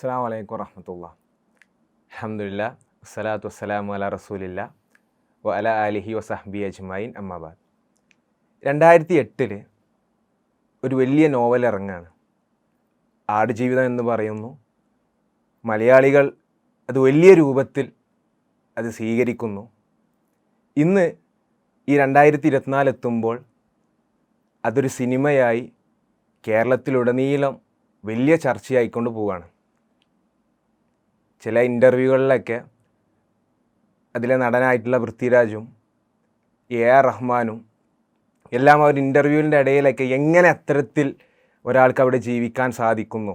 അസ്സാം വലൈക്കും വറഹമത്തുള്ള അഹമ്മദില്ല വസ്സലാത്തു വസ്സലാമു അല റസൂലില്ല വ അല അലിഹി വസഹബി അജ്മായിൻ അമ്മാബാദ് രണ്ടായിരത്തി എട്ടിൽ ഒരു വലിയ നോവൽ ഇറങ്ങാണ്. ആടുജീവിതം എന്ന് പറയുന്നു. മലയാളികൾ അത് വലിയ രൂപത്തിൽ അത് സ്വീകരിക്കുന്നു. ഇന്ന് ഈ രണ്ടായിരത്തി ഇരുപത്തിനാല് എത്തുമ്പോൾ അതൊരു സിനിമയായി കേരളത്തിലുടനീളം വലിയ ചർച്ചയായിക്കൊണ്ട് പോവുകയാണ്. ചില ഇന്റർവ്യൂകളിലൊക്കെ അതിലെ നടനായിട്ടുള്ള പൃഥ്വിരാജും എ ആർ റഹ്മാനും എല്ലാം അവർ ഇന്റർവ്യൂവിന്റെ ഇടയിലൊക്കെ എങ്ങനെ അത്തരത്തിൽ ഒരാൾക്ക് അവിടെ ജീവിക്കാൻ സാധിക്കുന്നു?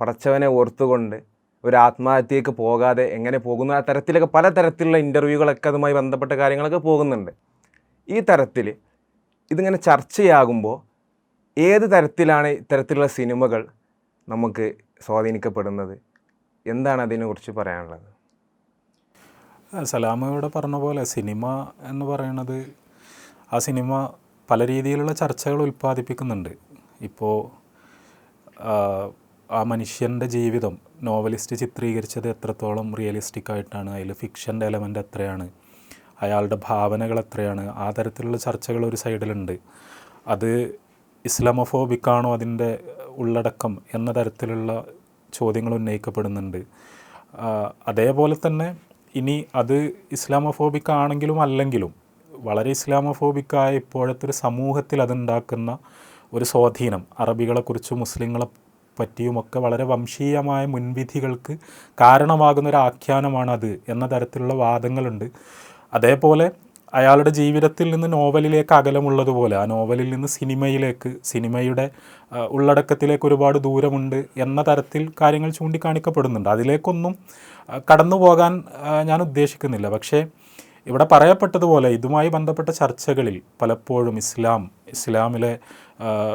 പടച്ചവനെ ഓർത്തുകൊണ്ട് ഒരു ആത്മഹത്യക്ക് പോകാതെ എങ്ങനെ പോകുന്നു? ആ തരത്തിലൊക്കെ പല തരത്തിലുള്ള ഇന്റർവ്യൂകളൊക്കെ അതുമായി ബന്ധപ്പെട്ട കാര്യങ്ങളൊക്കെ പോകുന്നുണ്ട്. ഈ തരത്തിൽ ഇതിങ്ങനെ ചർച്ചയാകുമ്പോൾ ഏത് തരത്തിലാണ് ഇത്തരത്തിലുള്ള സിനിമകൾ നമുക്ക് സ്വാധീനിക്കപ്പെടുന്നത്? എന്താണ് അതിനെക്കുറിച്ച് പറയാനുള്ളത്? സലാമ ഇവിടെ പറഞ്ഞ പോലെ സിനിമ എന്ന് പറയുന്നത് ആ സിനിമ പല രീതിയിലുള്ള ചർച്ചകൾ ഉൽപ്പാദിപ്പിക്കുന്നുണ്ട്. ഇപ്പോൾ ആ മനുഷ്യന്റെ ജീവിതം നോവലിസ്റ്റ് ചിത്രീകരിച്ചത് എത്രത്തോളം റിയലിസ്റ്റിക് ആയിട്ടാണ് അതിൽ ഫിക്ഷന്റെ എലമെന്റ് എത്രയാണ് അയാളുടെ ഭാവനകൾ എത്രയാണ് ആ തരത്തിലുള്ള ചർച്ചകൾ ഒരു സൈഡിലുണ്ട്. അത് ഇസ്ലാമോഫോബിക്കാണോ അതിന്റെ ഉള്ളടക്കം എന്ന തരത്തിലുള്ള ചോദ്യങ്ങൾ ഉന്നയിക്കപ്പെടുന്നുണ്ട്. അതേപോലെ തന്നെ ഇനി അത് ഇസ്ലാമോഫോബിക് ആണെങ്കിലും അല്ലെങ്കിലും വളരെ ഇസ്ലാമോഫോബിക്കായ ഇപ്പോഴത്തെ ഒരു സമൂഹത്തിൽ അതുണ്ടാക്കുന്ന ഒരു സ്വാധീനം അറബികളെക്കുറിച്ചും മുസ്ലിങ്ങളെ പറ്റിയുമൊക്കെ വളരെ വംശീയമായ മുൻവിധികൾക്ക് കാരണമാകുന്ന ഒരു ആഖ്യാനമാണ് അത് എന്ന തരത്തിലുള്ള വാദങ്ങളുണ്ട്. അതേപോലെ അയാളുടെ ജീവിതത്തിൽ നിന്ന് നോവലിലേക്ക് അകലമുള്ളതുപോലെ ആ നോവലിൽ നിന്ന് സിനിമയിലേക്ക് സിനിമയുടെ ഉള്ളടക്കത്തിലേക്ക് ഒരുപാട് ദൂരമുണ്ട് എന്ന തരത്തിൽ കാര്യങ്ങൾ ചൂണ്ടിക്കാണിക്കപ്പെടുന്നുണ്ട്. അതിലേക്കൊന്നും കടന്നു പോകാൻ ഞാൻ ഉദ്ദേശിക്കുന്നില്ല. പക്ഷേ ഇവിടെ പറയപ്പെട്ടതുപോലെ ഇതുമായി ബന്ധപ്പെട്ട ചർച്ചകളിൽ പലപ്പോഴും ഇസ്ലാം ഇസ്ലാമിലെ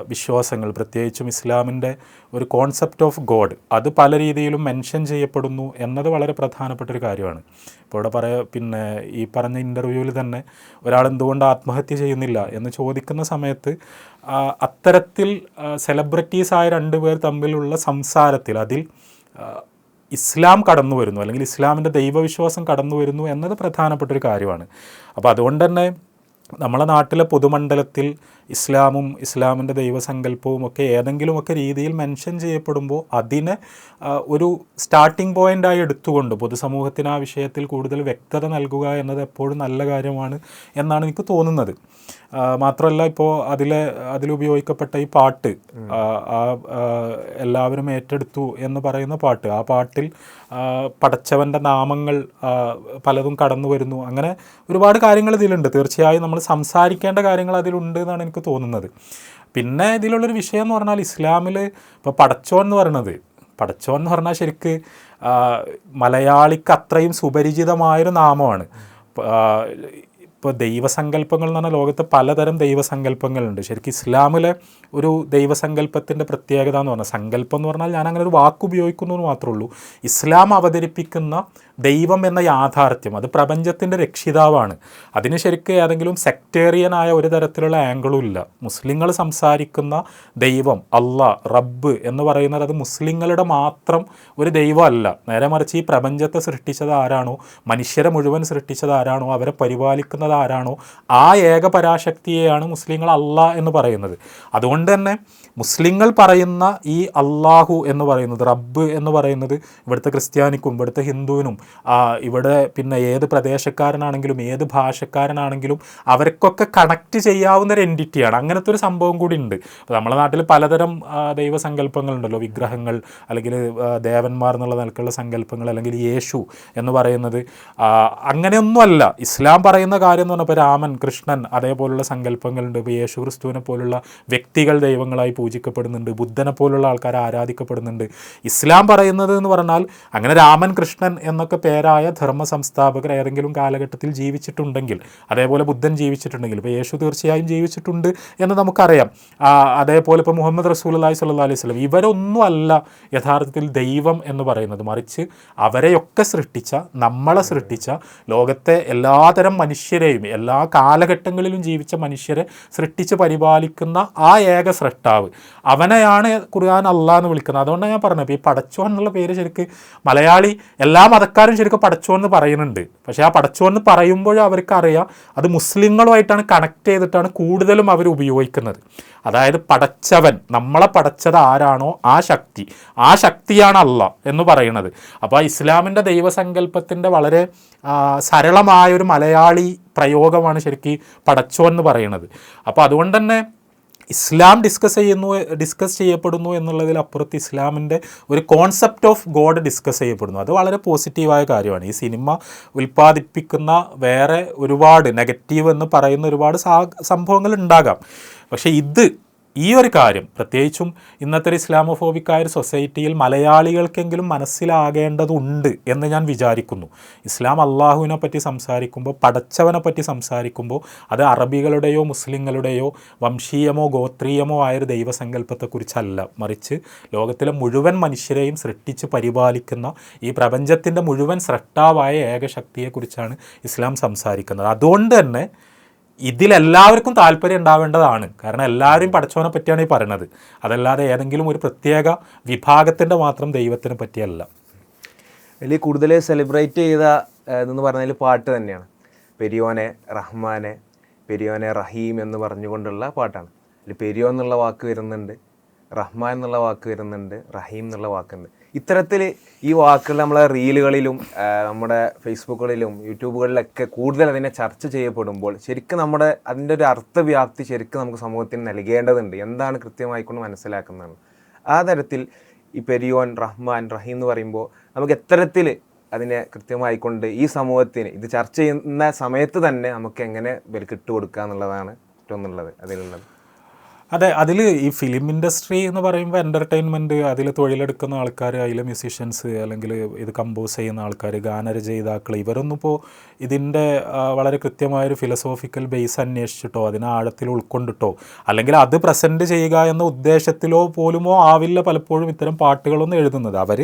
വിശ്വാസങ്ങൾ പ്രത്യേകിച്ചും ഇസ്ലാമിന്റെ ഒരു കോൺസെപ്റ്റ് ഓഫ് ഗോഡ് അത് പല രീതിയിലും മെൻഷൻ ചെയ്യപ്പെടുന്നു എന്നത് വളരെ പ്രധാനപ്പെട്ട ഒരു കാര്യമാണ്. ഇപ്പോൾ ഇവിടെ പറയ പിന്നെ ഈ പറഞ്ഞ ഇന്റർവ്യൂവിൽ തന്നെ ഒരാൾ എന്തുകൊണ്ട് ആത്മഹത്യ ചെയ്യുന്നില്ല എന്ന് ചോദിക്കുന്ന സമയത്ത് അത്തരത്തിൽ സെലിബ്രിറ്റീസായ രണ്ടുപേർ തമ്മിലുള്ള സംസാരത്തിൽ അതിൽ ഇസ്ലാം കടന്നു വരുന്നു അല്ലെങ്കിൽ ഇസ്ലാമിന്റെ ദൈവവിശ്വാസം കടന്നു വരുന്നു എന്നത് പ്രധാനപ്പെട്ട ഒരു കാര്യമാണ്. അപ്പോൾ അതുകൊണ്ട് തന്നെ നമ്മളെ നാട്ടിലെ പൊതുമണ്ഡലത്തിൽ ഇസ്ലാമും ഇസ്ലാമിന്റെ ദൈവസങ്കല്പവും ഒക്കെ ഏതെങ്കിലുമൊക്കെ രീതിയിൽ മെൻഷൻ ചെയ്യപ്പെടുമ്പോൾ അതിനെ ഒരു സ്റ്റാർട്ടിംഗ് പോയിന്റായി എടുത്തുകൊണ്ട് പൊതുസമൂഹത്തിന് ആ വിഷയത്തിൽ കൂടുതൽ വ്യക്തത നൽകുക എന്നത് എപ്പോഴും നല്ല കാര്യമാണ് എന്നാണ് എനിക്ക് തോന്നുന്നത്. മാത്രമല്ല ഇപ്പോൾ അതിലെ അതിലുപയോഗിക്കപ്പെട്ട ഈ പാട്ട് ആ, എല്ലാവരും ഏറ്റെടുത്തു എന്ന് പറയുന്ന പാട്ട് ആ പാട്ടിൽ പടച്ചവന്റെ നാമങ്ങൾ പലതും കടന്നു വരുന്നു അങ്ങനെ ഒരുപാട് കാര്യങ്ങൾ ഇതിലുണ്ട്. തീർച്ചയായും നമ്മൾ സംസാരിക്കേണ്ട കാര്യങ്ങൾ അതിലുണ്ട് എന്നാണ് എനിക്ക് തോന്നുന്നത്. പിന്നെ ഇതിലുള്ളൊരു വിഷയം എന്ന് പറഞ്ഞാൽ ഇസ്ലാമിൽ ഇപ്പോൾ പടച്ചോൻ എന്ന് പറയുന്നത് പടച്ചോൻ എന്ന് പറഞ്ഞാൽ ശരിക്ക് മലയാളിക്ക് അത്രയും സുപരിചിതമായൊരു നാമമാണ്. ഇപ്പോൾ ദൈവസങ്കല്പങ്ങൾ എന്ന് പറഞ്ഞാൽ ലോകത്ത് പലതരം ദൈവസങ്കല്പങ്ങളുണ്ട്. ശരിക്കും ഇസ്ലാമിലെ ഒരു ദൈവസങ്കല്പത്തിന്റെ പ്രത്യേകത എന്ന് പറഞ്ഞാൽ സങ്കല്പം എന്ന് പറഞ്ഞാൽ ഞാൻ അങ്ങനെ ഒരു വാക്ക് ഉപയോഗിക്കുന്നു എന്ന് മാത്രമേ ഉള്ളൂ. ഇസ്ലാം അവതരിപ്പിക്കുന്ന ദൈവം എന്ന യാഥാർത്ഥ്യം. അത് പ്രപഞ്ചത്തിന്റെ രക്ഷിതാവാണ്. അതിന് ശരിക്കും ഏതെങ്കിലും സെക്ടേറിയനായ ഒരു തരത്തിലുള്ള ആംഗിളും ഇല്ല മുസ്ലിങ്ങൾ സംസാരിക്കുന്ന ദൈവം അല്ല റബ്ബ് എന്ന് പറയുന്നത് അത് മുസ്ലിങ്ങളുടെ മാത്രം ഒരു ദൈവമല്ല. നേരെ മറിച്ച് ഈ പ്രപഞ്ചത്തെ സൃഷ്ടിച്ചത് ആരാണോ? മനുഷ്യരെ മുഴുവൻ സൃഷ്ടിച്ചത് ആരാണോ? അവരെ പരിപാലിക്കുന്നത് ആരാണോ? ആ ഏകപരാശക്തിയെയാണ് മുസ്ലിങ്ങൾ അല്ല എന്ന് പറയുന്നത്. അതുകൊണ്ട് തന്നെ മുസ്ലിങ്ങൾ പറയുന്ന ഈ അള്ളാഹു എന്ന് പറയുന്നത് റബ്ബ് എന്ന് പറയുന്നത് ഇവിടുത്തെ ക്രിസ്ത്യാനിക്കും ഇവിടുത്തെ ഹിന്ദുവിനും ഇവിടെ പിന്നെ ഏത് പ്രദേശക്കാരനാണെങ്കിലും ഏത് ഭാഷക്കാരനാണെങ്കിലും അവർക്കൊക്കെ കണക്ട് ചെയ്യാവുന്ന ഒരു എന്റിറ്റിയാണ് അങ്ങനത്തെ ഒരു സംഭവം കൂടി ഉണ്ട്. അപ്പോൾ നമ്മുടെ നാട്ടിൽ പലതരം ദൈവസങ്കല്പങ്ങളുണ്ടല്ലോ. വിഗ്രഹങ്ങൾ അല്ലെങ്കിൽ ദേവന്മാർ എന്നുള്ള നിലക്കുള്ള സങ്കല്പങ്ങൾ അല്ലെങ്കിൽ യേശു എന്ന് പറയുന്നത്. അങ്ങനെയൊന്നുമല്ല. ഇസ്ലാം പറയുന്ന കാര്യം എന്ന് പറഞ്ഞപ്പോൾ രാമൻ കൃഷ്ണൻ അതേപോലുള്ള സങ്കല്പങ്ങളുണ്ട്. ഇപ്പോൾ യേശു ക്രിസ്തുവിനെ പോലുള്ള വ്യക്തികൾ ദൈവങ്ങളായി പൂജിക്കപ്പെടുന്നുണ്ട് ബുദ്ധനെ പോലുള്ള ആൾക്കാർ ആരാധിക്കപ്പെടുന്നുണ്ട്. ഇസ്ലാം പറയുന്നത് എന്ന് പറഞ്ഞാൽ അങ്ങനെ രാമൻ കൃഷ്ണൻ എന്നൊക്കെ പേരായ ധർമ്മ സംസ്ഥാപകർ ഏതെങ്കിലും കാലഘട്ടത്തിൽ ജീവിച്ചിട്ടുണ്ടെങ്കിൽ അതേപോലെ ബുദ്ധൻ ജീവിച്ചിട്ടുണ്ടെങ്കിൽ ഇപ്പോൾ യേശു തീർച്ചയായും ജീവിച്ചിട്ടുണ്ട് എന്ന് നമുക്കറിയാം. അതേപോലെ ഇപ്പോൾ മുഹമ്മദ് റസൂൽ അല്ലാഹി സ്വല്ലല്ലാഹി അലൈഹി സ്വലം ഇവരൊന്നും അല്ല യഥാർത്ഥത്തിൽ ദൈവം എന്ന് പറയുന്നത്. മറിച്ച് അവരെയൊക്കെ സൃഷ്ടിച്ച നമ്മളെ സൃഷ്ടിച്ച ലോകത്തെ എല്ലാതരം മനുഷ്യരെയും എല്ലാ കാലഘട്ടങ്ങളിലും ജീവിച്ച മനുഷ്യരെ സൃഷ്ടിച്ച് പരിപാലിക്കുന്ന ആ ഏക സൃഷ്ടാവ് അവനെയാണ് ഖുർആൻ അള്ളാഹ് എന്ന് വിളിക്കുന്നത്. അതുകൊണ്ടാണ് ഞാൻ പറഞ്ഞത്. ഈ പടച്ചോൻ എന്നുള്ള പേര് ശരിക്ക് മലയാളി എല്ലാ മതക്കാരും ശരിക്കും പടച്ചോൻ എന്ന് പറയുന്നുണ്ട്. പക്ഷേ ആ പടച്ചോൻ എന്ന് പറയുമ്പോഴും അവർക്ക് അറിയാം അത് മുസ്ലിങ്ങളുമായിട്ടാണ് കണക്ട് ചെയ്തിട്ടാണ് കൂടുതലും അവർ ഉപയോഗിക്കുന്നത്. അതായത് പടച്ചവൻ നമ്മളെ പടച്ചത് ആരാണോ? ആ ശക്തി. ആ ശക്തിയാണ് അല്ല എന്ന് പറയുന്നത്. അപ്പോൾ ഇസ്ലാമിന്റെ ദൈവസങ്കല്പത്തിന്റെ വളരെ സരളമായൊരു മലയാളി പ്രയോഗമാണ് ശരിക്കും പടച്ചോൻ എന്ന് പറയുന്നത്. അപ്പോൾ അതുകൊണ്ട് തന്നെ ഇസ്ലാം ഡിസ്കസ് ചെയ്യുന്നു ഡിസ്കസ് ചെയ്യപ്പെടുന്നു എന്നുള്ളതിൽ അപ്പുറത്ത് ഇസ്ലാമിന്റെ ഒരു കോൺസെപ്റ്റ് ഓഫ് ഗോഡ് ഡിസ്കസ് ചെയ്യപ്പെടുന്നു. അത് വളരെ പോസിറ്റീവായ കാര്യമാണ്. ഈ സിനിമ ഉൽപ്പാദിപ്പിക്കുന്ന വേറെ ഒരുപാട് നെഗറ്റീവ് എന്ന് പറയുന്ന ഒരുപാട് സംഭവങ്ങൾ ഉണ്ടാകാം. പക്ഷേ ഇത് ഈ ഒരു കാര്യം പ്രത്യേകിച്ചും ഇന്നത്തെ ഒരു ഇസ്ലാമോഫോബിക്കായ ഒരു സൊസൈറ്റിയിൽ മലയാളികൾക്കെങ്കിലും മനസ്സിലാകേണ്ടതുണ്ട് എന്ന് ഞാൻ വിചാരിക്കുന്നു. ഇസ്ലാം അള്ളാഹുവിനെ പറ്റി സംസാരിക്കുമ്പോൾ പടച്ചവനെ പറ്റി സംസാരിക്കുമ്പോൾ അത് അറബികളുടെയോ മുസ്ലിങ്ങളുടെയോ വംശീയമോ ഗോത്രീയമോ ആയൊരു ദൈവസങ്കല്പത്തെക്കുറിച്ചല്ല. മറിച്ച് ലോകത്തിലെ മുഴുവൻ മനുഷ്യരെയും സൃഷ്ടിച്ച് പരിപാലിക്കുന്ന ഈ പ്രപഞ്ചത്തിന്റെ മുഴുവൻ സൃഷ്ടാവായ ഏകശക്തിയെക്കുറിച്ചാണ് ഇസ്ലാം സംസാരിക്കുന്നത്. അതുകൊണ്ട് തന്നെ ഇതിലെല്ലാവർക്കും താല്പര്യം ഉണ്ടാവേണ്ടതാണ്. കാരണം എല്ലാവരും പഠിച്ചവനെ പറ്റിയാണ് ഈ പറയണത്. അതല്ലാതെ ഏതെങ്കിലും ഒരു പ്രത്യേക വിഭാഗത്തിന്റെ മാത്രം ദൈവത്തിനെ പറ്റിയല്ല. വലിയ കൂടുതൽ സെലിബ്രേറ്റ് ചെയ്ത എന്ന് പറഞ്ഞാൽ പാട്ട് തന്നെയാണ്. പെരിയോനെ റഹ്മാനെ പെരിയോനെ റഹീം എന്ന് പറഞ്ഞുകൊണ്ടുള്ള പാട്ടാണ്. അതിൽ പെരിയോ എന്നുള്ള വാക്ക് വരുന്നുണ്ട് റഹ്മാൻ എന്നുള്ള വാക്ക് വരുന്നുണ്ട് റഹീം എന്നുള്ള വാക്കുണ്ട്. ഇത്തരത്തിൽ ഈ വാക്കുകൾ നമ്മളെ റീലുകളിലും നമ്മുടെ ഫേസ്ബുക്കുകളിലും യൂട്യൂബുകളിലൊക്കെ കൂടുതൽ അതിനെ ചർച്ച ചെയ്യപ്പെടുമ്പോൾ ശരിക്കും നമ്മുടെ അതിന്റെ ഒരു അർത്ഥവ്യാപ്തി ശരിക്കും നമുക്ക് സമൂഹത്തിന് നൽകേണ്ടതുണ്ട്. എന്താണ് കൃത്യമായിക്കൊണ്ട് മനസ്സിലാക്കുന്നതാണ് ആ തരത്തിൽ ഈ പെരിയോൻ റഹ്മാൻ റഹീം എന്ന് പറയുമ്പോൾ നമുക്ക് എത്തരത്തിൽ അതിനെ കൃത്യമായിക്കൊണ്ട് ഈ സമൂഹത്തിന് ഇത് ചർച്ച ചെയ്യുന്ന സമയത്ത് തന്നെ നമുക്ക് എങ്ങനെ ഇവർക്ക് ഇട്ടുകൊടുക്കുക എന്നുള്ളതാണ് ഏറ്റവും നല്ലത് അതിലുള്ളത്. അതെ അതിൽ ഈ ഫിലിം ഇൻഡസ്ട്രി എന്ന് പറയുമ്പോൾ എന്റർടൈൻമെന്റ് അതിൽ തൊഴിലെടുക്കുന്ന ആൾക്കാർ അതിൽ മ്യൂസീഷ്യൻസ് അല്ലെങ്കിൽ ഇത് കമ്പോസ് ചെയ്യുന്ന ആൾക്കാർ ഗാനരചയിതാക്കൾ ഇവരൊന്നും ഇപ്പോൾ ഇതിന്റെ വളരെ കൃത്യമായൊരു ഫിലോസോഫിക്കൽ ബേസ് അന്വേഷിച്ചിട്ടോ അതിനെ ആഴത്തിൽ ഉൾക്കൊണ്ടിട്ടോ അല്ലെങ്കിൽ അത് പ്രസന്റ് ചെയ്യുക എന്ന ഉദ്ദേശത്തിലോ പോലുമോ ആവില്ല പലപ്പോഴും ഇത്തരം പാട്ടുകളൊന്നും എഴുതുന്നത്. അവർ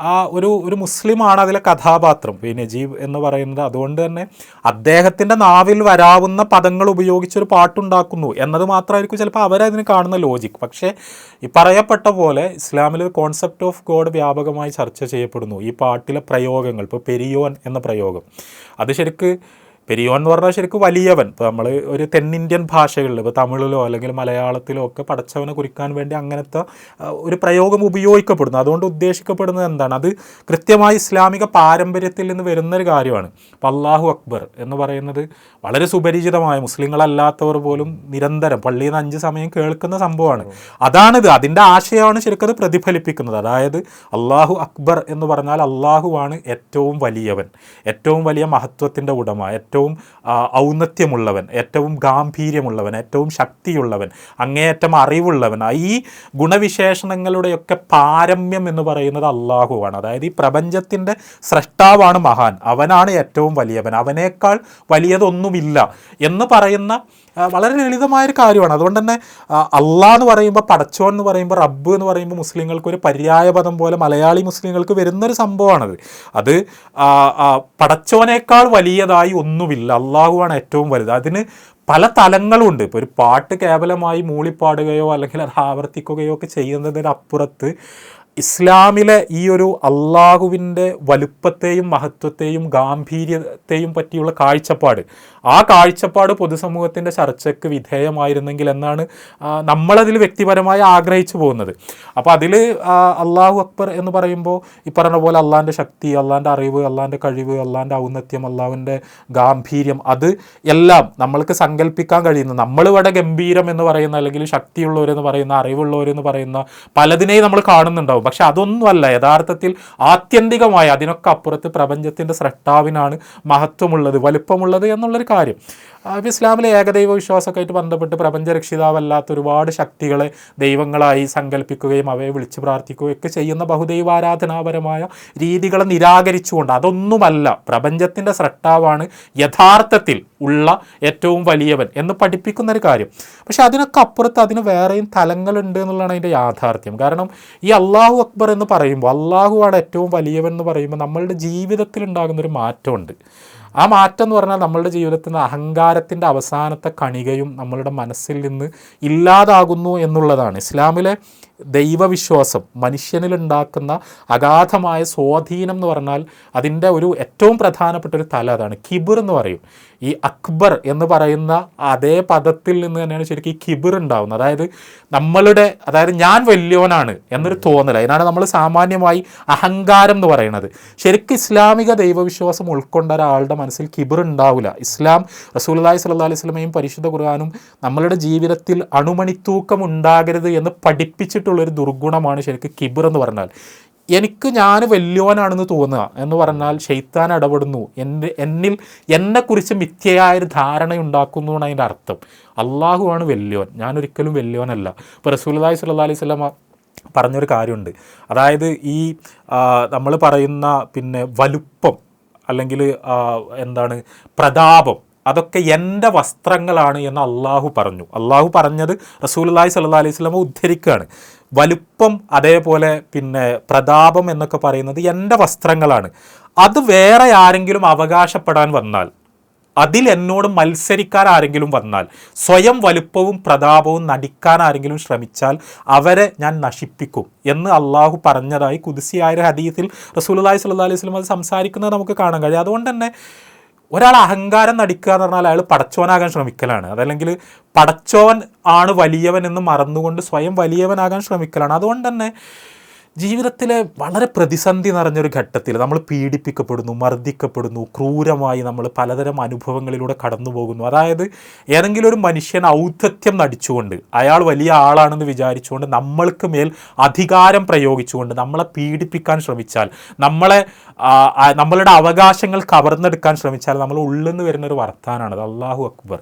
ആ ഒരു ഒരു മുസ്ലിമാണ് അതിലെ കഥാപാത്രം ഈ നജീബ് എന്ന് പറയുന്നത്. അതുകൊണ്ട് തന്നെ അദ്ദേഹത്തിന്റെ നാവിൽ വരാവുന്ന പദങ്ങൾ ഉപയോഗിച്ചൊരു പാട്ടുണ്ടാക്കുന്നു. എന്നത് മാത്രമായിരിക്കും ചിലപ്പോൾ അവരതിന് കാണുന്ന ലോജിക് പക്ഷേ ഈ പറയപ്പെട്ട പോലെ ഇസ്ലാമിൽ കോൺസെപ്റ്റ് ഓഫ് ഗോഡ് വ്യാപകമായി ചർച്ച ചെയ്യപ്പെടുന്നു. ഈ പാട്ടിലെ പ്രയോഗങ്ങൾ ഇപ്പോൾ പെരിയോൻ എന്ന പ്രയോഗം. അത് ശരിക്ക് പെരിയോൻ എന്ന് പറഞ്ഞാൽ ശരിക്കും വലിയവൻ. ഇപ്പോൾ നമ്മൾ ഒരു തെന്നിന്ത്യൻ ഭാഷകളിൽ ഇപ്പോൾ തമിഴിലോ അല്ലെങ്കിൽ മലയാളത്തിലോ ഒക്കെ പടച്ചവനെ കുറിക്കാൻ വേണ്ടി അങ്ങനത്തെ ഒരു പ്രയോഗം ഉപയോഗിക്കപ്പെടുന്നു. അതുകൊണ്ട് ഉദ്ദേശിക്കപ്പെടുന്നത് എന്താണ്? അത് കൃത്യമായി ഇസ്ലാമിക പാരമ്പര്യത്തിൽ നിന്ന് വരുന്നൊരു കാര്യമാണ്. അപ്പോൾ അള്ളാഹു അക്ബർ എന്ന് പറയുന്നത് വളരെ സുപരിചിതമായ മുസ്ലിങ്ങളല്ലാത്തവർ പോലും നിരന്തരം പള്ളിയിൽ നിന്ന് അഞ്ച് സമയം കേൾക്കുന്ന സംഭവമാണ്. അതാണിത് അതിന്റെ ആശയമാണ് ശരിക്കും അത് പ്രതിഫലിപ്പിക്കുന്നത്. അതായത് അള്ളാഹു അക്ബർ എന്ന് പറഞ്ഞാൽ അള്ളാഹുവാണ് ഏറ്റവും വലിയവൻ. ഏറ്റവും വലിയ മഹത്വത്തിന്റെ ഉടമ. ഏറ്റവും ഔന്നത്യമുള്ളവൻ ഏറ്റവും ഗാംഭീര്യമുള്ളവൻ ഏറ്റവും ശക്തിയുള്ളവൻ അങ്ങേയറ്റം അറിവുള്ളവൻ ഈ ഗുണവിശേഷണങ്ങളുടെയൊക്കെ പാരമ്യം എന്ന് പറയുന്നത് അള്ളാഹുവാണ് അതായത് ഈ പ്രപഞ്ചത്തിന്റെ സ്രഷ്ടാവാണ് മഹാൻ. അവനാണ് ഏറ്റവും വലിയവൻ. അവനേക്കാൾ വലിയതൊന്നുമില്ല എന്ന് പറയുന്ന വളരെ ലളിതമായൊരു കാര്യമാണ്. അതുകൊണ്ട് തന്നെ അള്ളാ എന്ന് പറയുമ്പോൾ പടച്ചോൻ എന്ന് പറയുമ്പോൾ റബ്ബ് എന്ന് പറയുമ്പോൾ മുസ്ലിങ്ങൾക്ക് ഒരു പര്യായ പദം പോലെ മലയാളി മുസ്ലിങ്ങൾക്ക് വരുന്നൊരു സംഭവമാണത്. അത് പടച്ചോനേക്കാൾ വലിയതായി ഒന്നുമില്ല. അള്ളാഹുവാണ് ഏറ്റവും വലുത്. അതിന് പല തലങ്ങളുണ്ട്. ഇപ്പോൾ ഒരു പാട്ട് കേവലമായി മൂളിപ്പാടുകയോ അല്ലെങ്കിൽ അത് ആവർത്തിക്കുകയോ ഒക്കെ ചെയ്യുന്നതിനപ്പുറത്ത് ഇസ്ലാമിലെ ഈ ഒരു അള്ളാഹുവിന്റെ വലുപ്പത്തെയും മഹത്വത്തെയും ഗാംഭീര്യത്തെയും പറ്റിയുള്ള കാഴ്ചപ്പാട് ആ കാഴ്ചപ്പാട് പൊതുസമൂഹത്തിന്റെ ചർച്ചയ്ക്ക് വിധേയമായിരുന്നെങ്കിൽ എന്നാണ് നമ്മളതിൽ വ്യക്തിപരമായി ആഗ്രഹിച്ചു പോകുന്നത്. അപ്പോൾ അതിൽ അള്ളാഹു അക്ബർ എന്ന് പറയുമ്പോൾ ഈ പറഞ്ഞ പോലെ അള്ളാന്റെ ശക്തി അള്ളാന്റെ അറിവ് അള്ളാന്റെ കഴിവ് അള്ളാന്റെ ഔന്നത്യം അള്ളാഹുവിന്റെ ഗാംഭീര്യം അത് എല്ലാം നമ്മൾക്ക് സങ്കല്പിക്കാൻ കഴിയുന്ന. നമ്മളിവിടെ ഗംഭീരം എന്ന് പറയുന്ന അല്ലെങ്കിൽ ശക്തിയുള്ളവരെന്ന് പറയുന്ന അറിവുള്ളവരെന്ന് പറയുന്ന പലതിനെയും നമ്മൾ കാണുന്നുണ്ടാവും. പക്ഷെ അതൊന്നുമല്ല. യഥാർത്ഥത്തിൽ ആത്യന്തികമായി അതിനൊക്കെ അപ്പുറത്ത് പ്രപഞ്ചത്തിന്റെ സ്രഷ്ടാവിനാണ് മഹത്വമുള്ളത് വലുപ്പമുള്ളത് എന്നുള്ളൊരു കാര്യം. അപ്പോൾ ഇസ്ലാമിലെ ഏകദൈവ വിശ്വാസമൊക്കെ ആയിട്ട് ബന്ധപ്പെട്ട് പ്രപഞ്ചരക്ഷിതാവല്ലാത്ത ഒരുപാട് ശക്തികളെ ദൈവങ്ങളായി സങ്കല്പിക്കുകയും അവയെ വിളിച്ചു പ്രാർത്ഥിക്കുകയും ഒക്കെ ചെയ്യുന്ന ബഹുദൈവാരാധനാപരമായ രീതികളെ നിരാകരിച്ചുകൊണ്ട് അതൊന്നുമല്ല പ്രപഞ്ചത്തിന്റെ സ്രഷ്ടാവാണ് യഥാർത്ഥത്തിൽ ഉള്ള ഏറ്റവും വലിയവൻ എന്ന് പഠിപ്പിക്കുന്ന ഒരു കാര്യം. പക്ഷെ അതിനൊക്കെ അപ്പുറത്ത് അതിന് വേറെയും തലങ്ങളുണ്ട് എന്നുള്ളതാണ് അതിന്റെ യാഥാർത്ഥ്യം. കാരണം ഈ അള്ളാഹു അക്ബർ എന്ന് പറയുമ്പോൾ അള്ളാഹുവാണ് ഏറ്റവും വലിയവൻ എന്ന് പറയുമ്പോൾ നമ്മളുടെ ജീവിതത്തിൽ ഉണ്ടാകുന്നൊരു മാറ്റമുണ്ട്. ആ മാറ്റം എന്ന് പറഞ്ഞാൽ നമ്മളുടെ ജീവിതത്തിൽ നിന്ന് അഹങ്കാരത്തിന്റെ അവസാനത്തെ കണികയും നമ്മളുടെ മനസ്സിൽ നിന്ന് ഇല്ലാതാകുന്നു എന്നുള്ളതാണ്. ഇസ്ലാമിലെ ദൈവവിശ്വാസം മനുഷ്യനിലുണ്ടാക്കുന്ന അഗാധമായ സ്വാധീനം എന്ന് പറഞ്ഞാൽ അതിന്റെ ഒരു ഏറ്റവും പ്രധാനപ്പെട്ട ഒരു തല അതാണ്. കിബിർ എന്ന് പറയും. ഈ അക്ബർ എന്ന് പറയുന്ന അതേ പദത്തിൽ നിന്ന് തന്നെയാണ് ശരിക്കും ഈ കിബിർ ഉണ്ടാവുന്നത്. അതായത് നമ്മളുടെ അതായത് ഞാൻ വലിയവനാണ് എന്നൊരു തോന്നൽ. അതിനാണ് നമ്മൾ സാമാന്യമായി അഹങ്കാരം എന്ന് പറയുന്നത്. ശരിക്കും ഇസ്ലാമിക ദൈവവിശ്വാസം ഉൾക്കൊണ്ട ഒരാളുടെ മനസ്സിൽ കിബിർ ഉണ്ടാവില്ല ഇസ്ലാം റസൂലുള്ളാഹി സ്വല്ലല്ലാഹി അലൈഹി സ്വലമയും പരിശുദ്ധ ഖുർആാനും നമ്മളുടെ ജീവിതത്തിൽ അണുമണിത്തൂക്കം ഉണ്ടാകരുത് എന്ന് പഠിപ്പിച്ചിട്ടുള്ളൊരു ദുർഗുണമാണ് ശരിക്കും കിബിർ എന്ന് പറഞ്ഞാൽ. എനിക്ക് ഞാൻ വലിയവനാണെന്ന് തോന്നുക എന്ന് പറഞ്ഞാൽ ഷെയ്ത്താൻ ഇടപെടുന്നു. എന്റെ എന്നിൽ എന്നെക്കുറിച്ച് മിഥ്യയായ ഒരു ധാരണയുണ്ടാക്കുന്നു എന്നാണ് അതിന്റെ അർത്ഥം. അള്ളാഹുവാണ് വലിയവൻ ഞാനൊരിക്കലും വലിയവനല്ല ഇപ്പോൾ റസൂലുള്ളാഹി സ്വല്ലല്ലാഹി അലൈഹി സ്വലമ പറഞ്ഞൊരു കാര്യമുണ്ട്. അതായത് ഈ നമ്മൾ പറയുന്ന പിന്നെ വലുപ്പം അല്ലെങ്കിൽ എന്താണ് പ്രതാപം അതൊക്കെ എന്റെ വസ്ത്രങ്ങളാണ് എന്ന് അള്ളാഹു പറഞ്ഞു. അള്ളാഹു പറഞ്ഞത് റസൂലുള്ളാഹി സ്വല്ലല്ലാഹി അലൈഹി സ്വലമ ഉദ്ധരിക്കുകയാണ്. വലുപ്പം അതേപോലെ പിന്നെ പ്രതാപം എന്നൊക്കെ പറയുന്നത് എന്റെ വസ്ത്രങ്ങളാണ്. അത് വേറെ ആരെങ്കിലും അവകാശപ്പെടാൻ വന്നാൽ അതിൽ എന്നോട് മത്സരിക്കാൻ ആരെങ്കിലും വന്നാൽ സ്വയം വലുപ്പവും പ്രതാപവും നടിക്കാൻ ആരെങ്കിലും ശ്രമിച്ചാൽ അവരെ ഞാൻ നശിപ്പിക്കും എന്ന് അള്ളാഹു പറഞ്ഞതായി കുതിസിയായ ഹദീസിൽ റസൂൽ റസൂലുള്ളാഹി സ്വല്ലല്ലാഹി അലൈഹി വസല്ലം അത് സംസാരിക്കുന്നത് നമുക്ക് കാണാൻ കഴിയും. അതുകൊണ്ട് തന്നെ ഒരാൾ അഹങ്കാരം നടിക്കുക എന്ന് പറഞ്ഞാൽ അയാൾ പടച്ചോനാകാൻ ശ്രമിക്കലാണ്. അതല്ലെങ്കിൽ പടച്ചോൻ ആണ് വലിയവൻ എന്ന് മറന്നുകൊണ്ട് സ്വയം വലിയവനാകാൻ ശ്രമിക്കലാണ്. അതുകൊണ്ട് തന്നെ ജീവിതത്തിലെ വളരെ പ്രതിസന്ധി നിറഞ്ഞൊരു ഘട്ടത്തിൽ നമ്മൾ പീഡിപ്പിക്കപ്പെടുന്നു മർദ്ദിക്കപ്പെടുന്നു ക്രൂരമായി നമ്മൾ പലതരം അനുഭവങ്ങളിലൂടെ കടന്നു പോകുന്നു. അതായത് ഏതെങ്കിലും ഒരു മനുഷ്യൻ ഔദ്ധത്യം നടിച്ചുകൊണ്ട് അയാൾ വലിയ ആളാണെന്ന് വിചാരിച്ചുകൊണ്ട് നമ്മൾക്ക് മേൽ അധികാരം പ്രയോഗിച്ചുകൊണ്ട് നമ്മളെ പീഡിപ്പിക്കാൻ ശ്രമിച്ചാൽ നമ്മളെ നമ്മളുടെ അവകാശങ്ങൾ കവർന്നെടുക്കാൻ ശ്രമിച്ചാൽ നമ്മൾ ഉള്ളെന്ന് നിന്ന് വരുന്ന ഒരു വർത്താനാണ് അള്ളാഹു അക്ബർ.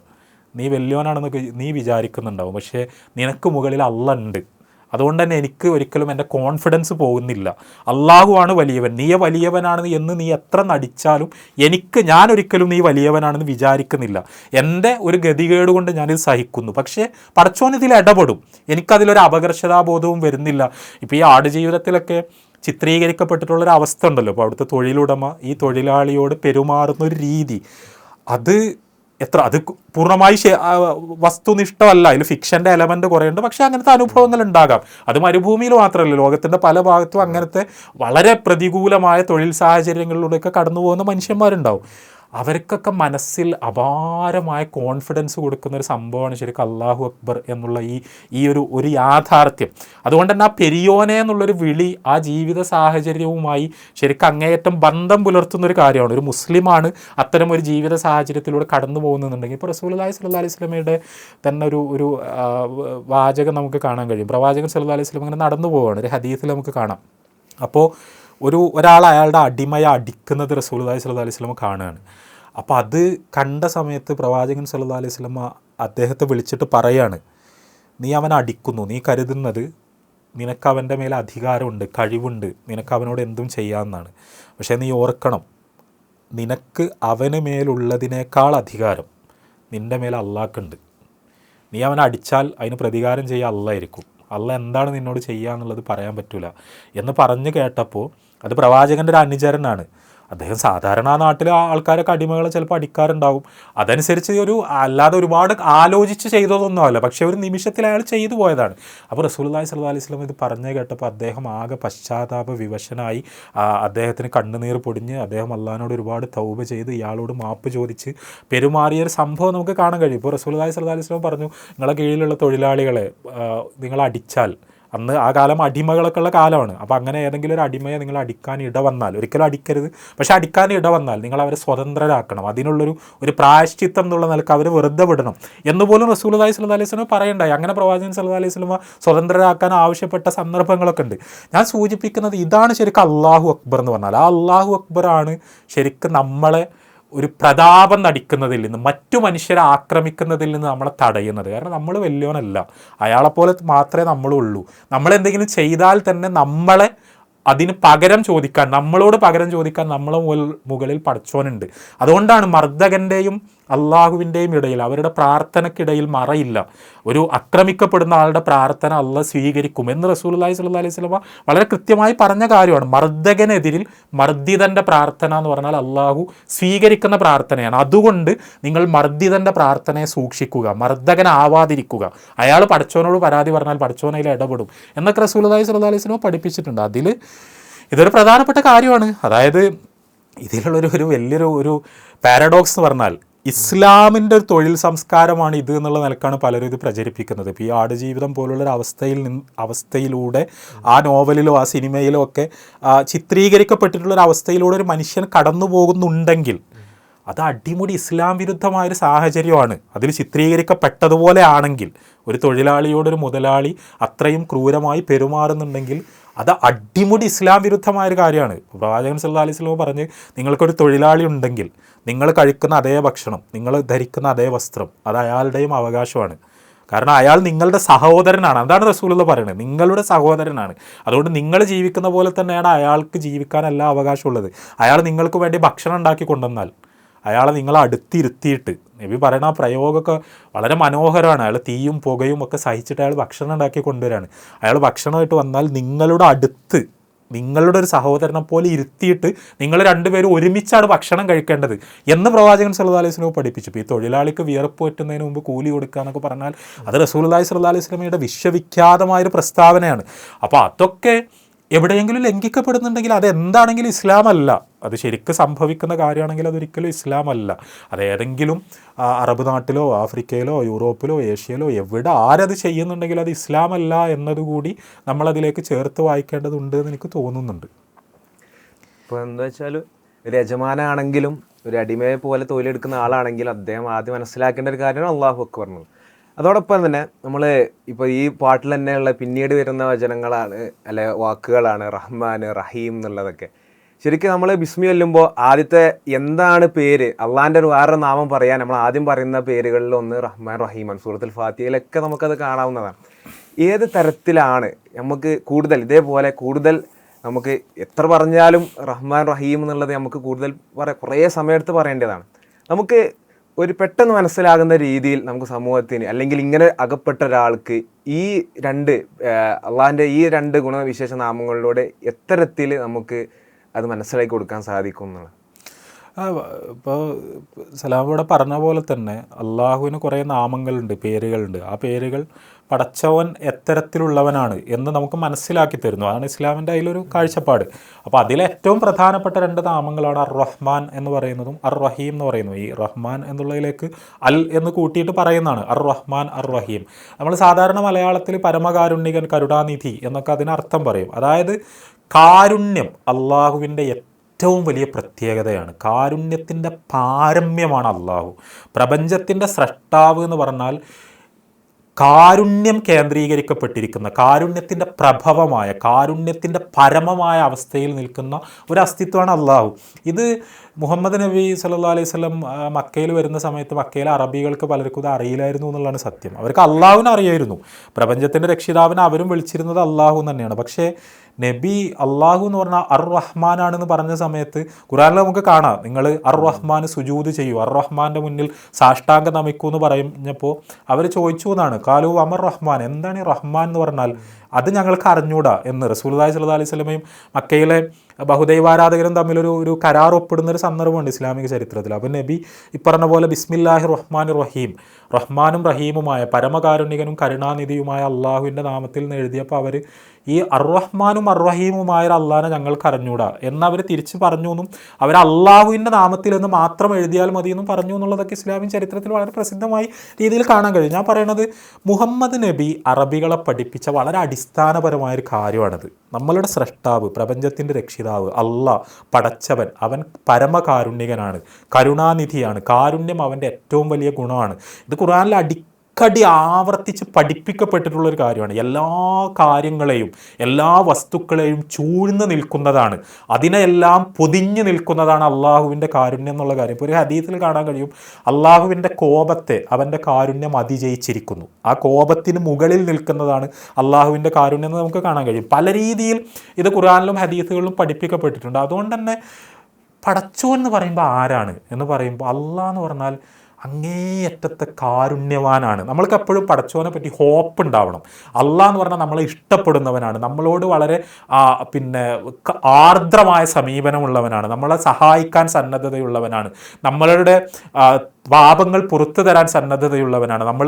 നീ വലിയവനാണെന്നൊക്കെ നീ വിചാരിക്കുന്നുണ്ടാവും. പക്ഷേ നിനക്ക് മുകളിൽ അല്ല ഉണ്ട് അതുകൊണ്ട് തന്നെ എനിക്ക് ഒരിക്കലും എന്റെ കോൺഫിഡൻസ് പോകുന്നില്ല. അള്ളാഹുവാണ് വലിയവൻ. നീ വലിയവനാണെന്ന് എന്ന് നീ എത്ര നടിച്ചാലും എനിക്ക് ഞാൻ ഒരിക്കലും നീ വലിയവനാണെന്ന് വിചാരിക്കുന്നില്ല. എന്റെ ഒരു ഗതികേട് കൊണ്ട് ഞാനിത് സഹിക്കുന്നു. പക്ഷേ പടച്ചോൻ ഇതിൽ ഇടപെടും. എനിക്കതിലൊരു അപകർഷതാബോധവും വരുന്നില്ല. ഇപ്പോൾ ഈ ആടുജീവിതത്തിലൊക്കെ ചിത്രീകരിക്കപ്പെട്ടിട്ടുള്ളൊരു അവസ്ഥ ഉണ്ടല്ലോ. അപ്പോൾ അവിടുത്തെ തൊഴിലുടമ ഈ തൊഴിലാളിയോട് പെരുമാറുന്ന ഒരു രീതി. അത് എത്ര? അത് പൂർണമായി വസ്തുനിഷ്ഠമല്ല. അതിൽ ഫിക്ഷന്റെ എലമെന്റ് കുറേയുണ്ട്. പക്ഷേ അങ്ങനത്തെ അനുഭവങ്ങൾ ഉണ്ടാകാം. അത് മരുഭൂമിയിൽ മാത്രമല്ല. ലോകത്തിന്റെ പല ഭാഗത്തും അങ്ങനത്തെ വളരെ പ്രതികൂലമായ തൊഴിൽ സാഹചര്യങ്ങളിലൂടെയൊക്കെ കടന്നു പോകുന്ന മനുഷ്യന്മാരുണ്ടാവും. അവർക്കൊക്കെ മനസ്സിൽ അപാരമായ കോൺഫിഡൻസ് കൊടുക്കുന്ന ഒരു സംഭവമാണ് ശരിക്കും അള്ളാഹു അക്ബർ എന്നുള്ള ഈ ഈ ഒരു ഒരു യാഥാർത്ഥ്യം. അതുകൊണ്ട് തന്നെ ആ പെരിയോനെ എന്നുള്ളൊരു വിളി ആ ജീവിത സാഹചര്യവുമായി ശരിക്കും അങ്ങേയറ്റം ബന്ധം പുലർത്തുന്ന ഒരു കാര്യമാണ്. ഒരു മുസ്ലിമാണ് അത്തരം ഒരു ജീവിത സാഹചര്യത്തിലൂടെ കടന്നു പോകുന്നുണ്ടെങ്കിൽ ഇപ്പോൾ റസൂൽ റസൂലി സല്ലാ അലൈഹി സ്വലമയുടെ തന്നെ ഒരു ഒരു വാചകം നമുക്ക് കാണാൻ കഴിയും. പ്രവാചകൻ സല്ലു അലൈഹി സ്വലം അങ്ങനെ നടന്നു പോവുകയാണ് ഒരു ഹദീസിൽ നമുക്ക് കാണാം. അപ്പോൾ ഒരു ഒരാൾ അയാളുടെ അടിമയെ അടിക്കുന്നത് റസൂലുള്ളാഹി സ്വല്ലല്ലാഹി അലൈഹി സ്വലമ കാണുകയാണ്. അപ്പോൾ അത് കണ്ട സമയത്ത് പ്രവാചകൻ സല്ലാ അലൈഹി സ്വലമ അദ്ദേഹത്തെ വിളിച്ചിട്ട് പറയാണ് നീ അവനെ അടിക്കുന്നു നീ കരുതുന്നത് നിനക്ക് അവന്റെ മേലെ അധികാരമുണ്ട് കഴിവുണ്ട് നിനക്ക് അവനോട് എന്തും ചെയ്യാമെന്നാണ്. പക്ഷേ നീ ഓർക്കണം നിനക്ക് അവന് മേലുള്ളതിനേക്കാൾ അധികാരം നിന്റെ മേലെ അള്ളാക്കുണ്ട് നീ അവനെ അടിച്ചാൽ അതിന് പ്രതികാരം ചെയ്യാൻ അല്ലായിരിക്കും. അല്ല എന്താണ് നിന്നോട് ചെയ്യുക എന്നുള്ളത് പറയാൻ പറ്റില്ല എന്ന് പറഞ്ഞു കേട്ടപ്പോൾ അത് പ്രവാചകന്റെ ഒരു അനുചരനാണ്. അദ്ദേഹം സാധാരണ ആ നാട്ടിലെ ആൾക്കാരൊക്കെ അടിമകളെ ചിലപ്പോൾ അടിക്കാറുണ്ടാവും. അതനുസരിച്ച് ഒരു അല്ലാതെ ഒരുപാട് ആലോചിച്ച് ചെയ്തതൊന്നുമല്ല. പക്ഷേ ഒരു നിമിഷത്തിൽ അയാൾ ചെയ്തു പോയതാണ്. അപ്പോൾ റസൂൽല്ലാഹി സല്ലു അലൈഹി സ്വലം ഇത് പറഞ്ഞു കേട്ടപ്പോൾ അദ്ദേഹം ആകെ പശ്ചാത്താപ വിവശനായി. അദ്ദേഹത്തിന് കണ്ണുനീർ പൊടിഞ്ഞ് അദ്ദേഹം അള്ളഹാനോട് ഒരുപാട് തൗബ ചെയ്ത് ഇയാളോട് മാപ്പ് ചോദിച്ച് പെരുമാറിയ ഒരു സംഭവം നമുക്ക് കാണാൻ കഴിയും. ഇപ്പോൾ റസൂൽല്ലാഹി സല്ലു അലൈഹി സ്വലം പറഞ്ഞു നിങ്ങളെ കീഴിലുള്ള തൊഴിലാളികളെ നിങ്ങൾ അടിച്ചാൽ അന്ന് ആ കാലം അടിമകളൊക്കെ ഉള്ള കാലമാണ്. അപ്പോൾ അങ്ങനെ ഏതെങ്കിലും ഒരു അടിമയെ നിങ്ങൾ അടിക്കാൻ ഇട വന്നാൽ ഒരിക്കലും അടിക്കരുത്. പക്ഷേ അടിക്കാൻ ഇട വന്നാൽ നിങ്ങൾ അവരെ സ്വതന്ത്രരാക്കണം. അതിനുള്ളൊരു ഒരു പ്രായശ്ചിത്തം എന്നുള്ള നിലയ്ക്ക് അവർ വെറുതെ വിടണം. എന്നുപോലും റസൂൽ അലൈഹി സ്വലം അലൈഹി സ്വലം പറയണ്ടായി. അങ്ങനെ പ്രവാചകൻ സല്ലു അലൈഹി സ്വലമ സ്വതന്ത്രരാക്കാൻ ആവശ്യപ്പെട്ട സന്ദർഭങ്ങളൊക്കെ ഉണ്ട്. ഞാൻ സൂചിപ്പിക്കുന്നത് ഇതാണ് ശരിക്കും അള്ളാഹു അക്ബർ എന്ന് പറഞ്ഞാൽ. ആ അള്ളാഹു അക്ബറാണ് ശരിക്കും നമ്മളെ ഒരു പ്രതാപം നടിക്കുന്നതിൽ നിന്ന് മറ്റു മനുഷ്യരെ ആക്രമിക്കുന്നതിൽ നിന്ന് നമ്മളെ തടയുന്നത്. കാരണം നമ്മൾ വലിയവനല്ല. അയാളെപ്പോലെ മാത്രമേ നമ്മളുള്ളൂ. നമ്മളെന്തെങ്കിലും ചെയ്താൽ തന്നെ നമ്മളെ അതിന് പകരം ചോദിക്കാൻ നമ്മളോട് പകരം ചോദിക്കാൻ നമ്മളെ മുകളിൽ പഠിച്ചോനുണ്ട് അതുകൊണ്ടാണ് മർദ്ദകന്റെയും അള്ളാഹുവിന്റെയും ഇടയിൽ അവരുടെ പ്രാർത്ഥനയ്ക്കിടയിൽ മറയില്ല. ഒരു ആക്രമിക്കപ്പെടുന്ന ആളുടെ പ്രാർത്ഥന അല്ല സ്വീകരിക്കും എന്ന് റസൂലുള്ളാഹി സ്വല്ലല്ലാഹി അലൈഹി സ്വലമ വളരെ കൃത്യമായി പറഞ്ഞ കാര്യമാണ്. മർദ്ദകനെതിരിൽ മർദ്ദിതന്റെ പ്രാർത്ഥന എന്ന് പറഞ്ഞാൽ അള്ളാഹു സ്വീകരിക്കുന്ന പ്രാർത്ഥനയാണ്. അതുകൊണ്ട് നിങ്ങൾ മർദ്ദിതന്റെ പ്രാർത്ഥനയെ സൂക്ഷിക്കുക മർദ്ദകനാവാതിരിക്കുക. അയാൾ പഠിച്ചവനോട് പരാതി പറഞ്ഞാൽ പഠിച്ചവനയിൽ ഇടപെടും എന്നൊക്കെ റസൂലുള്ളാഹി സ്വല്ലല്ലാഹി അലൈഹി സ്വലമ പഠിപ്പിച്ചിട്ടുണ്ട്. അതിൽ ഇതൊരു പ്രധാനപ്പെട്ട കാര്യമാണ്. അതായത് ഇതിലുള്ളൊരു ഒരു വലിയൊരു ഒരു പാരഡോക്സ് എന്ന് പറഞ്ഞാൽ ഇസ്ലാമിന്റെ ഒരു തൊഴിൽ സംസ്കാരമാണ് ഇത് എന്നുള്ള നിലക്കാണ് പലരും ഇത് പ്രചരിപ്പിക്കുന്നത്. ഇപ്പോൾ ഈ ആടുജീവിതം പോലുള്ള ഒരു അവസ്ഥയിൽ നിന്ന് അവസ്ഥയിലൂടെ ആ നോവലിലോ ആ സിനിമയിലോ ഒക്കെ ചിത്രീകരിക്കപ്പെട്ടിട്ടുള്ള ഒരു അവസ്ഥയിലൂടെ ഒരു മനുഷ്യൻ കടന്നു പോകുന്നുണ്ടെങ്കിൽ അത് അടിമുടി ഇസ്ലാം വിരുദ്ധമായ ഒരു സാഹചര്യമാണ്. അതിൽ ചിത്രീകരിക്കപ്പെട്ടതുപോലെ ആണെങ്കിൽ ഒരു തൊഴിലാളിയോടൊരു മുതലാളി അത്രയും ക്രൂരമായി പെരുമാറുന്നുണ്ടെങ്കിൽ അത് അടിമുടി ഇസ്ലാം വിരുദ്ധമായ ഒരു കാര്യമാണ്. പ്രവാചകൻ സല്ലാ അലൈഹി സ്വലം പറഞ്ഞ് നിങ്ങൾക്കൊരു തൊഴിലാളി ഉണ്ടെങ്കിൽ നിങ്ങൾ കഴിക്കുന്ന അതേ ഭക്ഷണം നിങ്ങൾ ധരിക്കുന്ന അതേ വസ്ത്രം അത് അയാളുടെയും അവകാശമാണ്. കാരണം അയാൾ നിങ്ങളുടെ സഹോദരനാണ്. അതാണ് റസൂലുള്ള പറയുന്നത്. നിങ്ങളുടെ സഹോദരനാണ്. അതുകൊണ്ട് നിങ്ങൾ ജീവിക്കുന്ന പോലെ തന്നെയാണ് അയാൾക്ക് ജീവിക്കാൻ എല്ലാ അവകാശമുള്ളത്. അയാൾ നിങ്ങൾക്ക് വേണ്ടി ഭക്ഷണം ഉണ്ടാക്കി കൊണ്ടുവന്നാൽ അയാളെ നിങ്ങളെ അടുത്തിരുത്തിയിട്ട് നബി പറയണ ആ പ്രയോഗമൊക്കെ വളരെ മനോഹരമാണ്. അയാൾ തീയും പുകയും ഒക്കെ സഹിച്ചിട്ട് അയാൾ ഭക്ഷണം ഉണ്ടാക്കി കൊണ്ടുവരാണ് അയാൾ ഭക്ഷണമായിട്ട് വന്നാൽ നിങ്ങളുടെ അടുത്ത് നിങ്ങളുടെ ഒരു സഹോദരനെ പോലെ ഇരുത്തിയിട്ട് നിങ്ങൾ രണ്ടുപേരും ഒരുമിച്ചാണ് ഭക്ഷണം കഴിക്കേണ്ടത് എന്ന് പ്രവാചകൻ സല്ലല്ലാഹു അലൈഹി വസല്ലം പഠിപ്പിച്ചു. ഈ തൊഴിലാളിക്ക് വിയർപ്പ് പറ്റുന്നതിന് മുമ്പ് കൂലി കൊടുക്കുക എന്നൊക്കെ പറഞ്ഞാൽ അത് സ്വല്ലല്ലാഹി അലൈഹി വസല്ലമയുടെ വിശ്വവിഖ്യാതമായൊരു പ്രസ്താവനയാണ്. അപ്പോൾ അതൊക്കെ എവിടെയെങ്കിലും ലംഘിക്കപ്പെടുന്നുണ്ടെങ്കിൽ അതെന്താണെങ്കിലും ഇസ്ലാം അല്ല അത് ശരിക്കും സംഭവിക്കുന്ന കാര്യമാണെങ്കിൽ അതൊരിക്കലും ഇസ്ലാം അല്ല അത് ഏതെങ്കിലും അറബ് നാട്ടിലോ ആഫ്രിക്കയിലോ യൂറോപ്പിലോ ഏഷ്യയിലോ എവിടെ ആരത് ചെയ്യുന്നുണ്ടെങ്കിൽ അത് ഇസ്ലാം അല്ല എന്നതുകൂടി നമ്മളതിലേക്ക് ചേർത്ത് വായിക്കേണ്ടതുണ്ട് എന്ന് എനിക്ക് തോന്നുന്നുണ്ട്. ഇപ്പോൾ എന്താ വെച്ചാൽ ഒരു യജമാനാണെങ്കിലും ഒരു അടിമയെ പോലെ തൊഴിലെടുക്കുന്ന ആളാണെങ്കിലും അദ്ദേഹം ആദ്യം മനസ്സിലാക്കേണ്ട ഒരു കാര്യമാണ് അള്ളാഹു അക്ബർ പറഞ്ഞത് അതോടൊപ്പം തന്നെ നമ്മൾ ഇപ്പോൾ ഈ പാട്ടിൽ തന്നെയുള്ള പിന്നീട് വരുന്ന വചനങ്ങളാണ് അല്ലെ വാക്കുകളാണ് റഹ്മാൻ റഹീം എന്നുള്ളതൊക്കെ. ശരിക്കും നമ്മൾ ബിസ്മി ചൊല്ലുമ്പോൾ ആദ്യത്തെ എന്താണ് പേര് അള്ളാന്റെ ഒരു വേറൊരു നാമം പറയാൻ നമ്മൾ ആദ്യം പറയുന്ന പേരുകളിൽ ഒന്ന് റഹ്മാൻ റഹീമാണ് സൂറത്തുൽ ഫാത്തിയയിലൊക്കെ നമുക്കത് കാണാവുന്നതാണ്. ഏത് തരത്തിലാണ് നമുക്ക് കൂടുതൽ ഇതേപോലെ കൂടുതൽ നമുക്ക് എത്ര പറഞ്ഞാലും റഹ്മാൻ റഹീം എന്നുള്ളത് നമുക്ക് കൂടുതൽ പറ കുറേ സമയമെടുത്ത് പറയേണ്ടതാണ്. നമുക്ക് ഒരു പെട്ടെന്ന് മനസ്സിലാകുന്ന രീതിയിൽ നമുക്ക് സമൂഹത്തിന് അല്ലെങ്കിൽ ഇങ്ങനെ അകപ്പെട്ട ഒരാൾക്ക് ഈ രണ്ട് അള്ളാഹിന്റെ ഈ രണ്ട് ഗുണവിശേഷ നാമങ്ങളിലൂടെ എത്തരത്തിൽ നമുക്ക് അത് മനസ്സിലാക്കി കൊടുക്കാൻ സാധിക്കും എന്നുള്ളത് ഇപ്പോൾ സലാം ഇവിടെ പറഞ്ഞ പോലെ തന്നെ അള്ളാഹുവിന് കുറേ നാമങ്ങളുണ്ട് പേരുകളുണ്ട്. ആ പേരുകൾ പടച്ചവൻ എത്തരത്തിലുള്ളവനാണ് എന്ന് നമുക്ക് മനസ്സിലാക്കി തരുന്നു. അതാണ് ഇസ്ലാമിന്റെ അതിലൊരു കാഴ്ചപ്പാട്. അപ്പോൾ അതിലെ ഏറ്റവും പ്രധാനപ്പെട്ട രണ്ട് നാമങ്ങളാണ് അർ റഹ്മാൻ എന്ന് പറയുന്നതും അർ റഹീം എന്ന് പറയുന്നതും. ഈ റഹ്മാൻ എന്നുള്ളതിലേക്ക് അൽ എന്ന് കൂട്ടിയിട്ട് പറയുന്നതാണ് അർ റഹ്മാൻ അർ റഹീം നമ്മൾ സാധാരണ മലയാളത്തിൽ പരമകാരുണ്യകൻ കരുണാനിധി എന്നൊക്കെ അതിനർത്ഥം പറയും. അതായത് കാരുണ്യം അള്ളാഹുവിന്റെ ഏറ്റവും വലിയ പ്രത്യേകതയാണ്. കാരുണ്യത്തിന്റെ പാരമ്യമാണ് അള്ളാഹു. പ്രപഞ്ചത്തിന്റെ സ്രഷ്ടാവ് എന്ന് പറഞ്ഞാൽ കാരുണ്യം കേന്ദ്രീകരിക്കപ്പെട്ടിരിക്കുന്ന കാരുണ്യത്തിന്റെ പ്രഭവമായ കാരുണ്യത്തിന്റെ പരമമായ അവസ്ഥയിൽ നിൽക്കുന്ന ഒരു അസ്തിത്വമാണ് അള്ളാഹു ഇത് മുഹമ്മദ് നബി സല്ലാ അലൈഹി സ്വലം മക്കയിൽ വരുന്ന സമയത്ത് മക്കയിലെ അറബികൾക്ക് പലർക്കും ഇത് അറിയില്ലായിരുന്നു എന്നുള്ളതാണ് സത്യം. അവർക്ക് അള്ളാഹുവിനെ അറിയായിരുന്നു. പ്രപഞ്ചത്തിന്റെ രക്ഷിതാവിനെ അവരും വിളിച്ചിരുന്നത് അള്ളാഹു തന്നെയാണ്. പക്ഷേ നബി അള്ളാഹു എന്ന് പറഞ്ഞാൽ അർ റഹ്മാനാണെന്ന് പറഞ്ഞ സമയത്ത് ഖുറാനിൽ നമുക്ക് കാണാം. നിങ്ങൾ അർ റഹ്മാൻ സുജൂത് ചെയ്യൂ. അർ റഹ്മാന്റെ മുന്നിൽ സാഷ്ടാംഗം നമിക്കൂ എന്ന് പറഞ്ഞപ്പോൾ അവർ ചോദിച്ചു എന്നാണ്. കാലു അമർ റഹ്മാൻ എന്താണ് ഈ റഹ്മാൻ എന്ന് പറഞ്ഞാൽ അത് ഞങ്ങൾക്ക് അറിഞ്ഞൂടാ എന്ന് റസൂൽ അലൈഹി സ്വലമയും മക്കയിലെ ബഹുദൈവാരാധകരും തമ്മിലൊരു ഒരു കരാർ ഒപ്പിടുന്ന ഒരു സന്ദർഭമുണ്ട് ഇസ്ലാമിക ചരിത്രത്തിൽ. അപ്പോൾ നബി ഇപ്പറഞ്ഞ പറഞ്ഞ പോലെ ബിസ്മില്ലാഹി റഹ്മാൻ റഹീം റഹ്മാനും റഹീമുമായ പരമകാരുണികനും കരുണാനിധിയുമായ അള്ളാഹുവിന്റെ നാമത്തിൽ നിന്ന് എഴുതിയപ്പോൾ അവർ ഈ അർറഹ്മാനും അർറഹീമുമായ അള്ളാഹിനെ ഞങ്ങൾക്ക് അറിഞ്ഞൂടാ എന്ന് അവർ തിരിച്ച് പറഞ്ഞു എന്നും അവർ അള്ളാഹുവിന്റെ നാമത്തിൽ എന്ന് മാത്രം എഴുതിയാൽ മതി എന്നും പറഞ്ഞു എന്നുള്ളതൊക്കെ ഇസ്ലാമിക ചരിത്രത്തിൽ വളരെ പ്രസിദ്ധമായി രീതിയിൽ കാണാൻ കഴിയും. ഞാൻ പറയണത് മുഹമ്മദ് നബി അറബികളെ പഠിപ്പിച്ച വളരെ അടിസ്ഥാനപരമായ ഒരു കാര്യമാണിത്. നമ്മളുടെ സ്രഷ്ടാവ് പ്രപഞ്ചത്തിന്റെ രക്ഷിതാവ് അല്ല പടച്ചവൻ അവൻ പരമകാരുണ്യകനാണ് കരുണാനിധിയാണ്. കാരുണ്യം അവന്റെ ഏറ്റവും വലിയ ഗുണമാണ്. ഇത് ഖുറാനിൽ അടി അടിക്കടി ആവർത്തിച്ച് പഠിപ്പിക്കപ്പെട്ടിട്ടുള്ള ഒരു കാര്യമാണ്. എല്ലാ കാര്യങ്ങളെയും എല്ലാ വസ്തുക്കളെയും ചൂഴ്ന്ന് നിൽക്കുന്നതാണ്. അതിനെല്ലാം പൊതിഞ്ഞു നിൽക്കുന്നതാണ് അള്ളാഹുവിന്റെ കാരുണ്യം എന്നുള്ള കാര്യം. ഇപ്പോൾ ഒരു ഹദീത്തിൽ കാണാൻ കഴിയും. അള്ളാഹുവിന്റെ കോപത്തെ അവന്റെ കാരുണ്യം അതിജയിച്ചിരിക്കുന്നു. ആ കോപത്തിന് മുകളിൽ നിൽക്കുന്നതാണ് അള്ളാഹുവിന്റെ കാരുണ്യം എന്ന് നമുക്ക് കാണാൻ കഴിയും. പല രീതിയിൽ ഇത് ഖുറാനിലും ഹദീസുകളിലും പഠിപ്പിക്കപ്പെട്ടിട്ടുണ്ട്. അതുകൊണ്ട് തന്നെ പടച്ചോ എന്ന് പറയുമ്പോൾ ആരാണ് എന്ന് പറയുമ്പോൾ അള്ളാഹ് എന്ന് പറഞ്ഞാൽ അങ്ങേയറ്റത്തെ കാരുണ്യവാനാണ്. നമ്മൾക്ക് എപ്പോഴും പടച്ചോനെ പറ്റി ഹോപ്പ് ഉണ്ടാവണം. അള്ളാഹ് എന്ന് പറഞ്ഞാൽ നമ്മളെ ഇഷ്ടപ്പെടുന്നവനാണ്. നമ്മളോട് വളരെ പിന്നെ ആർദ്രമായ സമീപനമുള്ളവനാണ്. നമ്മളെ സഹായിക്കാൻ സന്നദ്ധതയുള്ളവനാണ്. നമ്മളുടെ പാപങ്ങൾ പുറത്തു തരാൻ സന്നദ്ധതയുള്ളവനാണ്. നമ്മൾ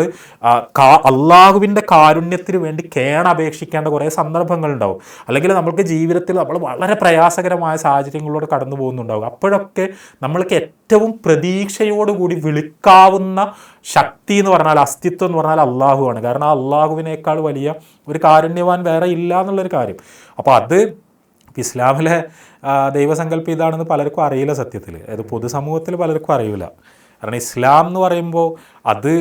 അള്ളാഹുവിന്റെ കാരുണ്യത്തിന് വേണ്ടി കേണപേക്ഷിക്കേണ്ട കുറേ സന്ദർഭങ്ങളുണ്ടാവും. അല്ലെങ്കിൽ നമ്മൾക്ക് ജീവിതത്തിൽ നമ്മൾ വളരെ പ്രയാസകരമായ സാഹചര്യങ്ങളിലൂടെ കടന്നു പോകുന്നുണ്ടാവും. അപ്പോഴൊക്കെ നമ്മൾക്ക് ഏറ്റവും പ്രതീക്ഷയോടുകൂടി വിളിക്കാവുന്ന ശക്തി എന്ന് പറഞ്ഞാൽ അസ്തിത്വം എന്ന് പറഞ്ഞാൽ അള്ളാഹുവാണ് കാരണം അള്ളാഹുവിനേക്കാൾ വലിയ ഒരു കാരുണ്യവാൻ വേറെ ഇല്ല എന്നുള്ളൊരു കാര്യം. അപ്പോൾ അത് ഇസ്ലാമിലെ ദൈവസങ്കല്പം ഇതാണെന്ന് പലർക്കും അറിയില്ല സത്യത്തിൽ. അത് പൊതുസമൂഹത്തിൽ പലർക്കും അറിയില്ല. കാരണം ഇസ്ലാം എന്ന് പറയുമ്പോൾ അത്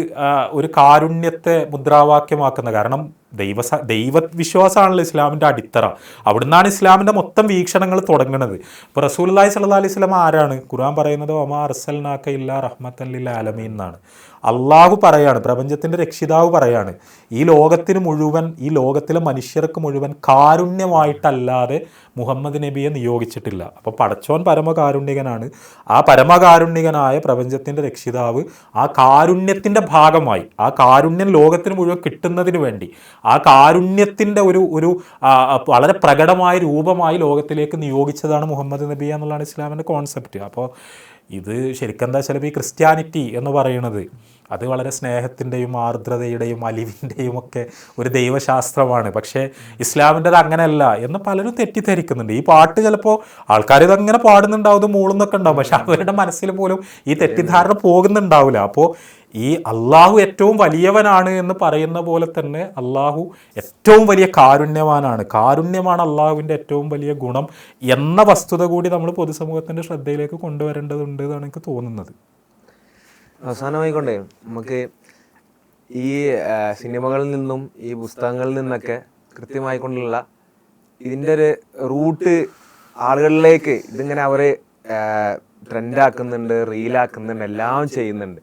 ഒരു കാരുണ്യത്തെ മുദ്രാവാക്യമാക്കുന്ന കാരണം ദൈവ ദൈവവിശ്വാസമാണല്ലോ ഇസ്ലാമിന്റെ അടിത്തറ. അവിടുന്നാണ് ഇസ്ലാമിന്റെ മൊത്തം വീക്ഷണങ്ങൾ തുടങ്ങുന്നത് ഇപ്പോൾ അള്ളാഹി സല്ലാ അലൈഹി സ്വലം ആരാണ്? ഖുർആൻ പറയുന്നത് ഒമാ അർസൽനാക്ക ഇല്ല റഹ്മത്തൻ ലിൽ ആലമീൻ എന്നാണ്. അള്ളാഹു പറയാണ് പ്രപഞ്ചത്തിന്റെ രക്ഷിതാവ് പറയാണ് ഈ ലോകത്തിന് മുഴുവൻ ഈ ലോകത്തിലെ മനുഷ്യർക്ക് മുഴുവൻ കാരുണ്യമായിട്ടല്ലാതെ മുഹമ്മദ് നബിയെ നിയോഗിച്ചിട്ടില്ല. അപ്പോൾ പടച്ചോൻ പരമകാരുണ്യകനാണ്. ആ പരമകാരുണ്യകനായ പ്രപഞ്ചത്തിന്റെ രക്ഷിതാവ് ആ കാരുണ്യത്തിന്റെ ഭാഗമായി ആ കാരുണ്യം ലോകത്തിന് മുഴുവൻ കിട്ടുന്നതിന് വേണ്ടി ആ കാരുണ്യത്തിന്റെ ഒരു ഒരു വളരെ പ്രകടമായ രൂപമായി ലോകത്തിലേക്ക് നിയോഗിച്ചതാണ് മുഹമ്മദ് നബി എന്നുള്ളതാണ് ഇസ്ലാമിന്റെ കോൺസെപ്റ്റ് അപ്പോൾ ഇത് ശരിക്കും എന്താ ഈ ക്രിസ്ത്യാനിറ്റി എന്ന് പറയുന്നത് അത് വളരെ സ്നേഹത്തിന്റെയും ആർദ്രതയുടെയും അലിവിന്റെയും ഒക്കെ ഒരു ദൈവശാസ്ത്രമാണ്. പക്ഷേ ഇസ്ലാമിന്റെത് അങ്ങനെയല്ല എന്ന് പലരും തെറ്റിദ്ധരിക്കുന്നുണ്ട്. ഈ പാട്ട് ചിലപ്പോൾ ആൾക്കാർ ഇതങ്ങനെ പാടുന്നുണ്ടാവും മൂളുന്നൊക്കെ ഉണ്ടാവും. പക്ഷെ അവരുടെ മനസ്സിൽ പോലും ഈ തെറ്റിദ്ധാരണ പോകുന്നുണ്ടാവില്ല. അപ്പോൾ ഈ അള്ളാഹു ഏറ്റവും വലിയവനാണ് എന്ന് പറയുന്ന പോലെ തന്നെ അള്ളാഹു ഏറ്റവും വലിയ കാരുണ്യവാനാണ്. കാരുണ്യമാണ് അള്ളാഹുവിന്റെ ഏറ്റവും വലിയ ഗുണം എന്ന വസ്തുത കൂടി നമ്മൾ പൊതുസമൂഹത്തിന്റെ ശ്രദ്ധയിലേക്ക് കൊണ്ടുവരേണ്ടതുണ്ട് എന്നാണ് എനിക്ക് തോന്നുന്നത്. അവസാനമായിക്കൊണ്ടേ നമുക്ക് ഈ സിനിമകളിൽ നിന്നും ഈ പുസ്തകങ്ങളിൽ നിന്നൊക്കെ കൃത്യമായിക്കൊണ്ടുള്ള ഇതിന്റെ ഒരു റൂട്ട് ആളുകളിലേക്ക് ഇതിങ്ങനെ അവർ ട്രെൻഡാക്കുന്നുണ്ട് റീലാക്കുന്നുണ്ട് എല്ലാം ചെയ്യുന്നുണ്ട്.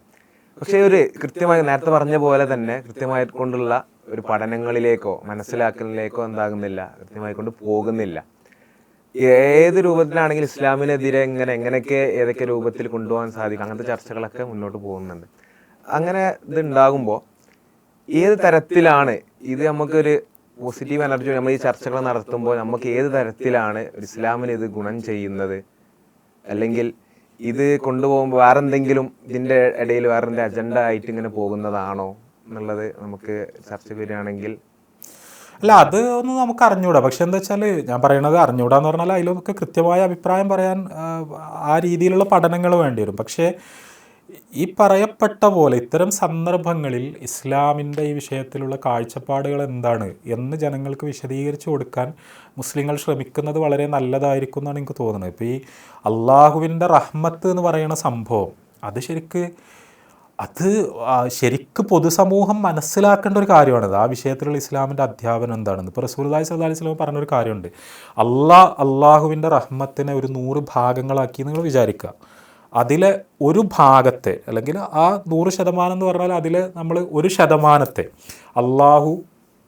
പക്ഷേ ഒരു കൃത്യമായി നേരത്തെ പറഞ്ഞ പോലെ തന്നെ കൃത്യമായി കൊണ്ടുള്ള ഒരു പഠനങ്ങളിലേക്കോ മനസ്സിലാക്കലിലേക്കോ എന്താകുന്നില്ല കൃത്യമായിക്കൊണ്ട് പോകുന്നില്ല. ഏത് രൂപത്തിലാണെങ്കിലും ഇസ്ലാമിനെതിരെ എങ്ങനെ എങ്ങനെയൊക്കെ ഏതൊക്കെ രൂപത്തിൽ കൊണ്ടുപോകാൻ സാധിക്കും അങ്ങനത്തെ ചർച്ചകളൊക്കെ മുന്നോട്ട് പോകുന്നുണ്ട്. അങ്ങനെ ഇത് ഉണ്ടാകുമ്പോൾ ഏത് തരത്തിലാണ് ഇത് നമുക്കൊരു പോസിറ്റീവ് എനർജി നമ്മൾ ഈ ചർച്ചകൾ നടത്തുമ്പോൾ നമുക്ക് ഏത് തരത്തിലാണ് ഇസ്ലാമിന് ഇത് ഗുണം ചെയ്യുന്നത്? അല്ലെങ്കിൽ ഇത് കൊണ്ടുപോകുമ്പോൾ വേറെ എന്തെങ്കിലും ഇതിന്റെ ഇടയിൽ വേറെ എന്തെങ്കിലും അജണ്ട ആയിട്ട് ഇങ്ങനെ പോകുന്നതാണോ എന്നുള്ളത് നമുക്ക് ചർച്ച വരികയാണെങ്കിൽ അല്ല അത് ഒന്ന് നമുക്ക് അറിഞ്ഞൂടാ. പക്ഷെ എന്താ വെച്ചാൽ ഞാൻ പറയണത് അറിഞ്ഞൂടാന്ന് പറഞ്ഞാൽ അതിലൊക്കെ കൃത്യമായ അഭിപ്രായം പറയാൻ ആ, രീതിയിലുള്ള പഠനങ്ങൾ വേണ്ടി വരും. പക്ഷേ ഈ പറയപ്പെട്ട പോലെ ഇത്തരം സന്ദർഭങ്ങളിൽ ഇസ്ലാമിന്റെ ഈ വിഷയത്തിലുള്ള കാഴ്ചപ്പാടുകൾ എന്താണ് എന്ന് ജനങ്ങൾക്ക് വിശദീകരിച്ചു കൊടുക്കാൻ മുസ്ലിങ്ങൾ ശ്രമിക്കുന്നത് വളരെ നല്ലതായിരിക്കും എന്നാണ് എനിക്ക് തോന്നുന്നത്. ഇപ്പോൾ ഈ അള്ളാഹുവിന്റെ റഹ്മത്ത് എന്ന് പറയുന്ന സംഭവം അത് ശരിക്ക് അത് ശരിക്ക് പൊതുസമൂഹം മനസ്സിലാക്കേണ്ട ഒരു കാര്യമാണത് ആ വിഷയത്തിലുള്ള ഇസ്ലാമിന്റെ അധ്യാപനം എന്താണെന്ന്. ഇപ്പോൾ റസൂൽദായ് സല്ലാ അലൈഹി സ്വലാം പറഞ്ഞൊരു കാര്യമുണ്ട്. അള്ളാ അള്ളാഹുവിന്റെ റഹ്മത്തിനെ ഒരു നൂറ് ഭാഗങ്ങളാക്കി നിങ്ങൾ വിചാരിക്കുക അതിലെ ഒരു ഭാഗത്തെ അല്ലെങ്കിൽ ആ നൂറ് ശതമാനം എന്ന് പറഞ്ഞാൽ അതിലെ നമ്മൾ ഒരു ശതമാനത്തെ അള്ളാഹു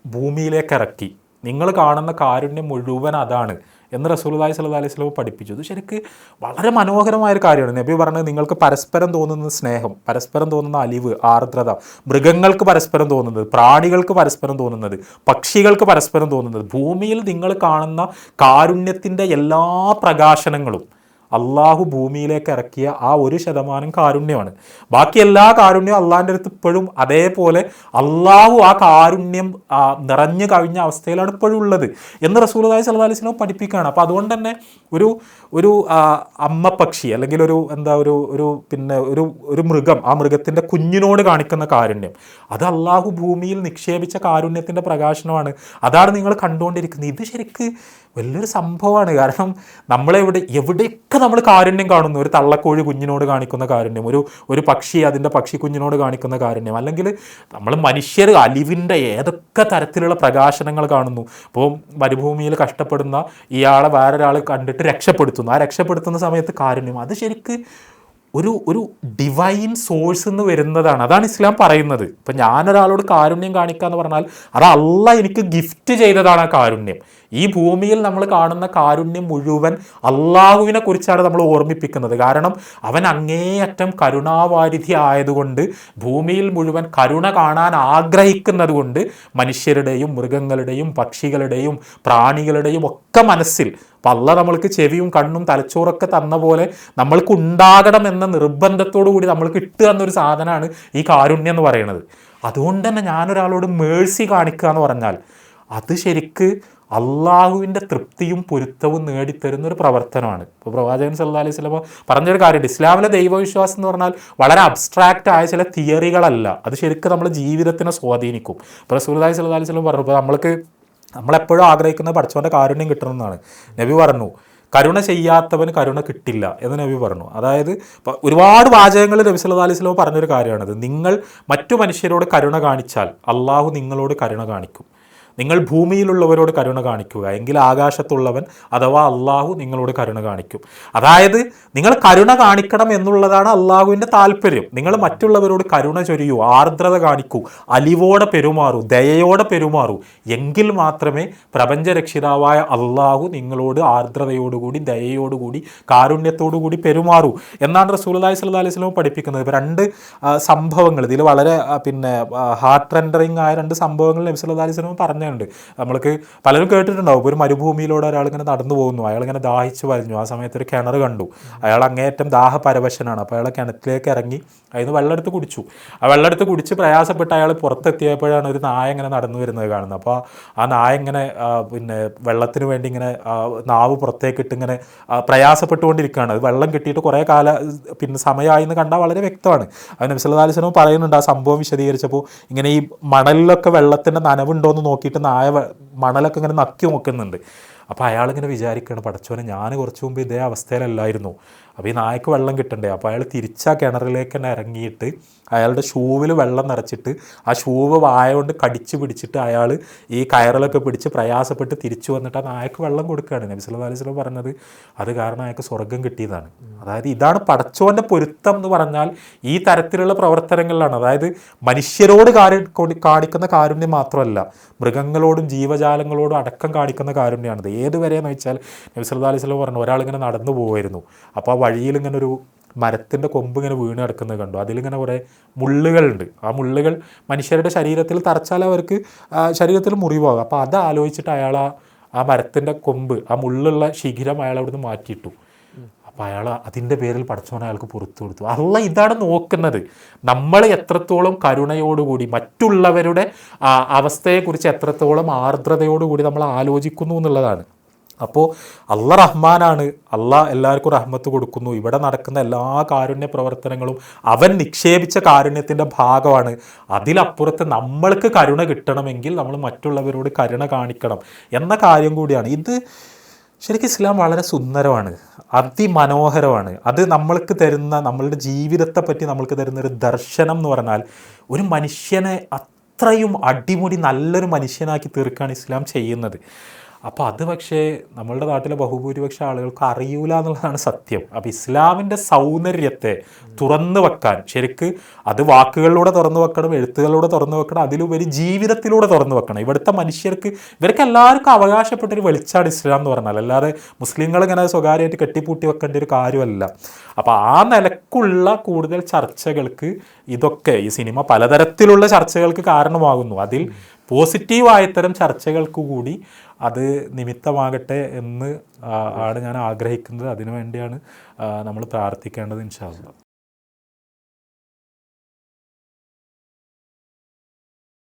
ഭൂമിയിലേക്ക് ഇറക്കി. നിങ്ങൾ കാണുന്ന കാരുണ്യം മുഴുവൻ അതാണ് എന്ന് റസൂലുള്ളാഹി സല്ലു അലൈഹി വസല്ലം പഠിപ്പിച്ചു. ഇത് ശരിക്ക് വളരെ മനോഹരമായ ഒരു കാര്യമാണ്. നബി പറഞ്ഞത് നിങ്ങൾക്ക് പരസ്പരം തോന്നുന്ന സ്നേഹം പരസ്പരം തോന്നുന്ന അലിവ് ആർദ്രത മൃഗങ്ങൾക്ക് പരസ്പരം തോന്നുന്നത് പ്രാണികൾക്ക് പരസ്പരം തോന്നുന്നത് പക്ഷികൾക്ക് പരസ്പരം തോന്നുന്നത് ഭൂമിയിൽ നിങ്ങൾ കാണുന്ന കാരുണ്യത്തിന്റെ എല്ലാ പ്രകാശനങ്ങളും അള്ളാഹു ഭൂമിയിലേക്ക് ഇറക്കിയ ആ ഒരു ശതമാനം കാരുണ്യമാണ്. ബാക്കി എല്ലാ കാരുണ്യവും അള്ളാഹിന്റെ അടുത്ത് ഇപ്പോഴും അതേപോലെ അള്ളാഹു ആ കാരുണ്യം നിറഞ്ഞു കവിഞ്ഞ അവസ്ഥയിലാണ് ഇപ്പോഴും ഉള്ളത് എന്ന് അലൈഹി വസല്ലം പഠിപ്പിക്കുകയാണ്. അപ്പോൾ അതുകൊണ്ട് തന്നെ ഒരു ഒരു അമ്മ പക്ഷി അല്ലെങ്കിൽ ഒരു എന്താ ഒരു ഒരു പിന്നെ ഒരു ഒരു മൃഗം ആ മൃഗത്തിന്റെ കുഞ്ഞിനോട് കാണിക്കുന്ന കാരുണ്യം അത് അള്ളാഹു ഭൂമിയിൽ നിക്ഷേപിച്ച കാരുണ്യത്തിന്റെ പ്രകാശനമാണ്. അതാണ് നിങ്ങൾ കണ്ടുകൊണ്ടിരിക്കുന്നത്. ഇത് ശരിക്ക് വലിയൊരു സംഭവമാണ്. കാരണം നമ്മളെവിടെ എവിടെയൊക്കെ നമ്മൾ കാരുണ്യം കാണുന്നു ഒരു തള്ളക്കോഴി കുഞ്ഞിനോട് കാണിക്കുന്ന കാരുണ്യം ഒരു ഒരു പക്ഷി അതിന്റെ പക്ഷി കുഞ്ഞിനോട് കാണിക്കുന്ന കാരുണ്യം അല്ലെങ്കിൽ നമ്മൾ മനുഷ്യർ അലിവിന്റെ ഏതൊക്കെ തരത്തിലുള്ള പ്രകാശനങ്ങൾ കാണുന്നു. ഇപ്പോൾ മരുഭൂമിയിൽ കഷ്ടപ്പെടുന്ന ഇയാളെ വേറൊരാൾ കണ്ടിട്ട് രക്ഷപ്പെടുത്തുന്നു. ആ രക്ഷപ്പെടുത്തുന്ന സമയത്ത് കാരുണ്യം അത് ശരിക്ക് ഒരു ഒരു ഡിവൈൻ സോഴ്സ് എന്ന് വരുന്നതാണ്. അതാണ് ഇസ്ലാം പറയുന്നത്. ഇപ്പം ഞാനൊരാളോട് കാരുണ്യം കാണിക്കുക എന്ന് പറഞ്ഞാൽ അത് അല്ല എനിക്ക് ഗിഫ്റ്റ് ചെയ്തതാണ് ആ കാരുണ്യം. ഈ ഭൂമിയിൽ നമ്മൾ കാണുന്ന കാരുണ്യം മുഴുവൻ അള്ളാഹുവിനെ കുറിച്ചാണ് നമ്മൾ ഓർമ്മിപ്പിക്കുന്നത്. കാരണം അവൻ അങ്ങേയറ്റം കരുണാവാരിധി ആയതുകൊണ്ട് ഭൂമിയിൽ മുഴുവൻ കരുണ കാണാൻ ആഗ്രഹിക്കുന്നത് കൊണ്ട് മനുഷ്യരുടെയും മൃഗങ്ങളുടെയും പക്ഷികളുടെയും പ്രാണികളുടെയും ഒക്കെ മനസ്സിൽ അപ്പം അല്ല നമ്മൾക്ക് ചെവിയും കണ്ണും തലച്ചോറൊക്കെ തന്ന പോലെ നമ്മൾക്ക് ഉണ്ടാകണം എന്ന നിർബന്ധത്തോടു കൂടി നമ്മൾക്ക് ഇട്ട് തന്നൊരു സാധനമാണ് ഈ കാരുണ്യം എന്ന് പറയുന്നത്. അതുകൊണ്ട് തന്നെ ഞാനൊരാളോട് മേഴ്സി കാണിക്കുക എന്ന് പറഞ്ഞാൽ അത് ശരിക്ക് അള്ളാഹുവിന്റെ തൃപ്തിയും പൊരുത്തവും നേടിത്തരുന്ന ഒരു പ്രവർത്തനമാണ്. ഇപ്പോൾ പ്രവാചകൻ സല്ലാ അലൈഹി സ്വലമ പറഞ്ഞൊരു കാര്യമുണ്ട്. ഇസ്ലാമിലെ ദൈവവിശ്വാസം എന്ന് പറഞ്ഞാൽ വളരെ അബ്സ്ട്രാക്റ്റ് ആയ ചില തിയറികളല്ല. അത് ശരിക്കും നമ്മുടെ ജീവിതത്തിനെ സ്വാധീനിക്കും. ഇപ്പോൾ റസൂൽദായി സല്ലാ അലൈഹി സ്വലം പറഞ്ഞു ഇപ്പോൾ നമ്മൾക്ക് നമ്മളെപ്പോഴും ആഗ്രഹിക്കുന്ന പഠിച്ചവന്റെ കാരുണ്യം കിട്ടണമെന്നാണ്. നബി പറഞ്ഞു കരുണ ചെയ്യാത്തവന് കരുണ കിട്ടില്ല എന്ന് നബി പറഞ്ഞു. അതായത് ഒരുപാട് വാചകങ്ങൾ നബി സല്ലാ അലൈഹി വസല്ലം പറഞ്ഞൊരു കാര്യമാണത്. നിങ്ങൾ മറ്റു മനുഷ്യരോട് കരുണ കാണിച്ചാൽ അള്ളാഹു നിങ്ങളോട് കരുണ കാണിക്കും. നിങ്ങൾ ഭൂമിയിലുള്ളവരോട് കരുണ കാണിക്കുക. എങ്കിൽ ആകാശത്തുള്ളവൻ അഥവാ അള്ളാഹു നിങ്ങളോട് കരുണ കാണിക്കും. അതായത് നിങ്ങൾ കരുണ കാണിക്കണം എന്നുള്ളതാണ് അള്ളാഹുവിന്റെ താല്പര്യം. നിങ്ങൾ മറ്റുള്ളവരോട് കരുണ ചൊരിയൂ ആർദ്രത കാണിക്കൂ അലിവോടെ പെരുമാറൂ ദയയോടെ പെരുമാറൂ. എങ്കിൽ മാത്രമേ പ്രപഞ്ചരക്ഷിതാവായ അള്ളാഹു നിങ്ങളോട് ആർദ്രതയോടുകൂടി ദയയോടുകൂടി കാരുണ്യത്തോടുകൂടി പെരുമാറൂ. എന്നാണ് റസൂലി സ്വല്ലാ അലൈഹി സ്വലം പഠിപ്പിക്കുന്നത്. ഇപ്പോൾ രണ്ട് സംഭവങ്ങൾ ഇതിൽ വളരെ പിന്നെ ഹാർട്ട് റെൻഡറിങ് ആയ രണ്ട് സംഭവങ്ങൾ നബി സല്ലല്ലാഹു അലൈഹി വസല്ലം പറഞ്ഞിട്ടുണ്ട് നമ്മൾക്ക് പലരും കേട്ടിട്ടുണ്ടാവും. ഒരു മരുഭൂമിയിലൂടെ ഒരാൾ ഇങ്ങനെ നടന്നു പോകുന്നു. അയാൾ ഇങ്ങനെ ദാഹിച്ച് വരഞ്ഞു ആ സമയത്ത് ഒരു കിണർ കണ്ടു. അയാൾ അങ്ങേയറ്റം ദാഹപരവശനാണ്. അപ്പോൾ അയാൾ കിണറ്റിലേക്ക് ഇറങ്ങി അതിന് വെള്ളം എടുത്ത് കുടിച്ചു. ആ വെള്ളം എടുത്ത് കുടിച്ച് പ്രയാസപ്പെട്ട് അയാൾ പുറത്തെത്തിയപ്പോഴാണ് ഒരു നായ ഇങ്ങനെ നടന്നു വരുന്നത് കാണുന്നത്. അപ്പോൾ ആ നായ ഇങ്ങനെ പിന്നെ വെള്ളത്തിന് വേണ്ടി ഇങ്ങനെ നാവ് പുറത്തേക്കിട്ട് ഇങ്ങനെ പ്രയാസപ്പെട്ടുകൊണ്ടിരിക്കുകയാണ്. അത് വെള്ളം കിട്ടിയിട്ട് കുറേ കാല പിന്നെ സമയമായി എന്ന് കണ്ടാൽ വളരെ വ്യക്തമാണ്. അത് നബ്സല്ലാസ്ലം പറയുന്നുണ്ട് ആ സംഭവം വിശദീകരിച്ചപ്പോൾ ഇങ്ങനെ ഈ മണലിലൊക്കെ വെള്ളത്തിന്റെ നനവുണ്ടോ എന്ന് നായ വെ- മണലൊക്കെ ഇങ്ങനെ നക്കി നോക്കുന്നുണ്ട് അപ്പോൾ അയാളിങ്ങനെ വിചാരിക്കുകയാണ് പടച്ചോനെ ഞാൻ കുറച്ച് മുമ്പ് ഇതേ അവസ്ഥയിലല്ലായിരുന്നു. അപ്പോൾ ഈ നായക്ക് വെള്ളം കിട്ടണ്ടേ? അപ്പോൾ അയാൾ തിരിച്ച് കിണറിലേക്ക് തന്നെ ഇറങ്ങിയിട്ട് അയാളുടെ ഷൂവിൽ വെള്ളം നിറച്ചിട്ട് ആ ഷൂവ് വായ കൊണ്ട് കടിച്ചു പിടിച്ചിട്ട് അയാൾ ഈ കയറിലൊക്കെ പിടിച്ച് പ്രയാസപ്പെട്ട് തിരിച്ചു വന്നിട്ട് ആ നായക്ക് വെള്ളം കൊടുക്കുകയാണ്. നബി സല്ലല്ലാഹു അലൈഹി വസല്ലം പറഞ്ഞത് അത് കാരണം അയാൾക്ക് സ്വർഗം കിട്ടിയതാണ്. അതായത് ഇതാണ് പടച്ചോന്റെ പൊരുത്തം എന്ന് പറഞ്ഞാൽ ഈ തരത്തിലുള്ള പ്രവർത്തനങ്ങളിലാണ്. അതായത് മനുഷ്യരോട് കാര്യം കാണിക്കുന്ന കാരുണ്യം മാത്രമല്ല മൃഗങ്ങളോടും ജീവജാലങ്ങളോടും അടക്കം കാണിക്കുന്ന കാരുണ്യമാണിത്. ഏതുവരെയെന്ന് വെച്ചാൽ നബി സല്ലല്ലാഹു അലൈഹി വസല്ലം പറഞ്ഞു ഒരാളിങ്ങനെ നടന്നു പോകുമായിരുന്നു അപ്പോൾ വഴിയിൽ ഇങ്ങനെ ഒരു മരത്തിന്റെ കൊമ്പ് ഇങ്ങനെ വീണ് കിടക്കുന്നത് കണ്ടു. അതിലിങ്ങനെ കുറേ മുള്ളുകളുണ്ട്. ആ മുള്ളുകൾ മനുഷ്യരുടെ ശരീരത്തിൽ തറച്ചാൽ അവർക്ക് ശരീരത്തിൽ മുറിവാകും. അപ്പോൾ അത് ആലോചിച്ചിട്ട് അയാൾ ആ ആ മരത്തിന്റെ കൊമ്പ് ആ മുള്ളുള്ള ശിഖിരം അയാൾ അവിടുന്ന് മാറ്റിയിട്ടു. അപ്പോൾ അയാൾ അതിന്റെ പേരിൽ പഠിച്ചവനെ അയാൾക്ക് പുറത്തു കൊടുത്തു. അല്ല ഇതാണ് നോക്കുന്നത്. നമ്മൾ എത്രത്തോളം കരുണയോടുകൂടി മറ്റുള്ളവരുടെ അവസ്ഥയെക്കുറിച്ച് എത്രത്തോളം ആർദ്രതയോടുകൂടി നമ്മൾ ആലോചിക്കുന്നു എന്നുള്ളതാണ്. അപ്പോൾ അല്ല റഹ്മാനാണ്. അല്ല എല്ലാവർക്കും റഹ്മത്ത് കൊടുക്കുന്നു. ഇവിടെ നടക്കുന്ന എല്ലാ കാരുണ്യ പ്രവർത്തനങ്ങളും അവൻ നിക്ഷേപിച്ച കാരുണ്യത്തിന്റെ ഭാഗമാണ്. അതിലപ്പുറത്ത് നമ്മൾക്ക് കരുണ കിട്ടണമെങ്കിൽ നമ്മൾ മറ്റുള്ളവരോട് കരുണ കാണിക്കണം എന്ന കാര്യം കൂടിയാണ്. ഇത് ശരിക്കും ഇസ്ലാം വളരെ സുന്ദരമാണ്. അതിമനോഹരമാണ്. അത് നമ്മൾക്ക് തരുന്ന നമ്മളുടെ ജീവിതത്തെ പറ്റി നമ്മൾക്ക് തരുന്ന ഒരു ദർശനം എന്ന് പറഞ്ഞാൽ ഒരു മനുഷ്യനെ അത്രയും അടിമുടി നല്ലൊരു മനുഷ്യനാക്കി തീർക്കുകയാണ് ഇസ്ലാം ചെയ്യുന്നത്. അപ്പോൾ അത് പക്ഷേ നമ്മളുടെ നാട്ടിലെ ബഹുഭൂരിപക്ഷ ആളുകൾക്ക് അറിയൂല എന്നുള്ളതാണ് സത്യം. അപ്പോൾ ഇസ്ലാമിന്റെ സൗന്ദര്യത്തെ തുറന്നു വെക്കാൻ ശരിക്ക് അത് വാക്കുകളിലൂടെ തുറന്നു വെക്കണം എഴുത്തുകളിലൂടെ തുറന്നു വെക്കണം അതിലുപരി ജീവിതത്തിലൂടെ തുറന്നു വെക്കണം. ഇവിടുത്തെ മനുഷ്യർക്ക് ഇവർക്ക് എല്ലാവർക്കും അവകാശപ്പെട്ടൊരു വെളിച്ചാണ് ഇസ്ലാം എന്ന് പറഞ്ഞാൽ. അല്ലാതെ മുസ്ലിങ്ങൾ ഇങ്ങനെ സ്വകാര്യമായിട്ട് കെട്ടിപ്പൂട്ടി വെക്കേണ്ട ഒരു കാര്യമല്ല. അപ്പോൾ ആ നിലക്കുള്ള കൂടുതൽ ചർച്ചകൾക്ക് ഇതൊക്കെ ഈ സിനിമ പലതരത്തിലുള്ള ചർച്ചകൾക്ക് കാരണമാകുന്നു. അതിൽ പോസിറ്റീവായ ഇത്തരം ചർച്ചകൾക്ക് കൂടി അത് നിമിത്തമാകട്ടെ എന്ന് ആണ് ഞാൻ ആഗ്രഹിക്കുന്നത്. അതിനു വേണ്ടിയാണ് നമ്മൾ പ്രാർത്ഥിക്കേണ്ടത് ഇൻഷാല്ല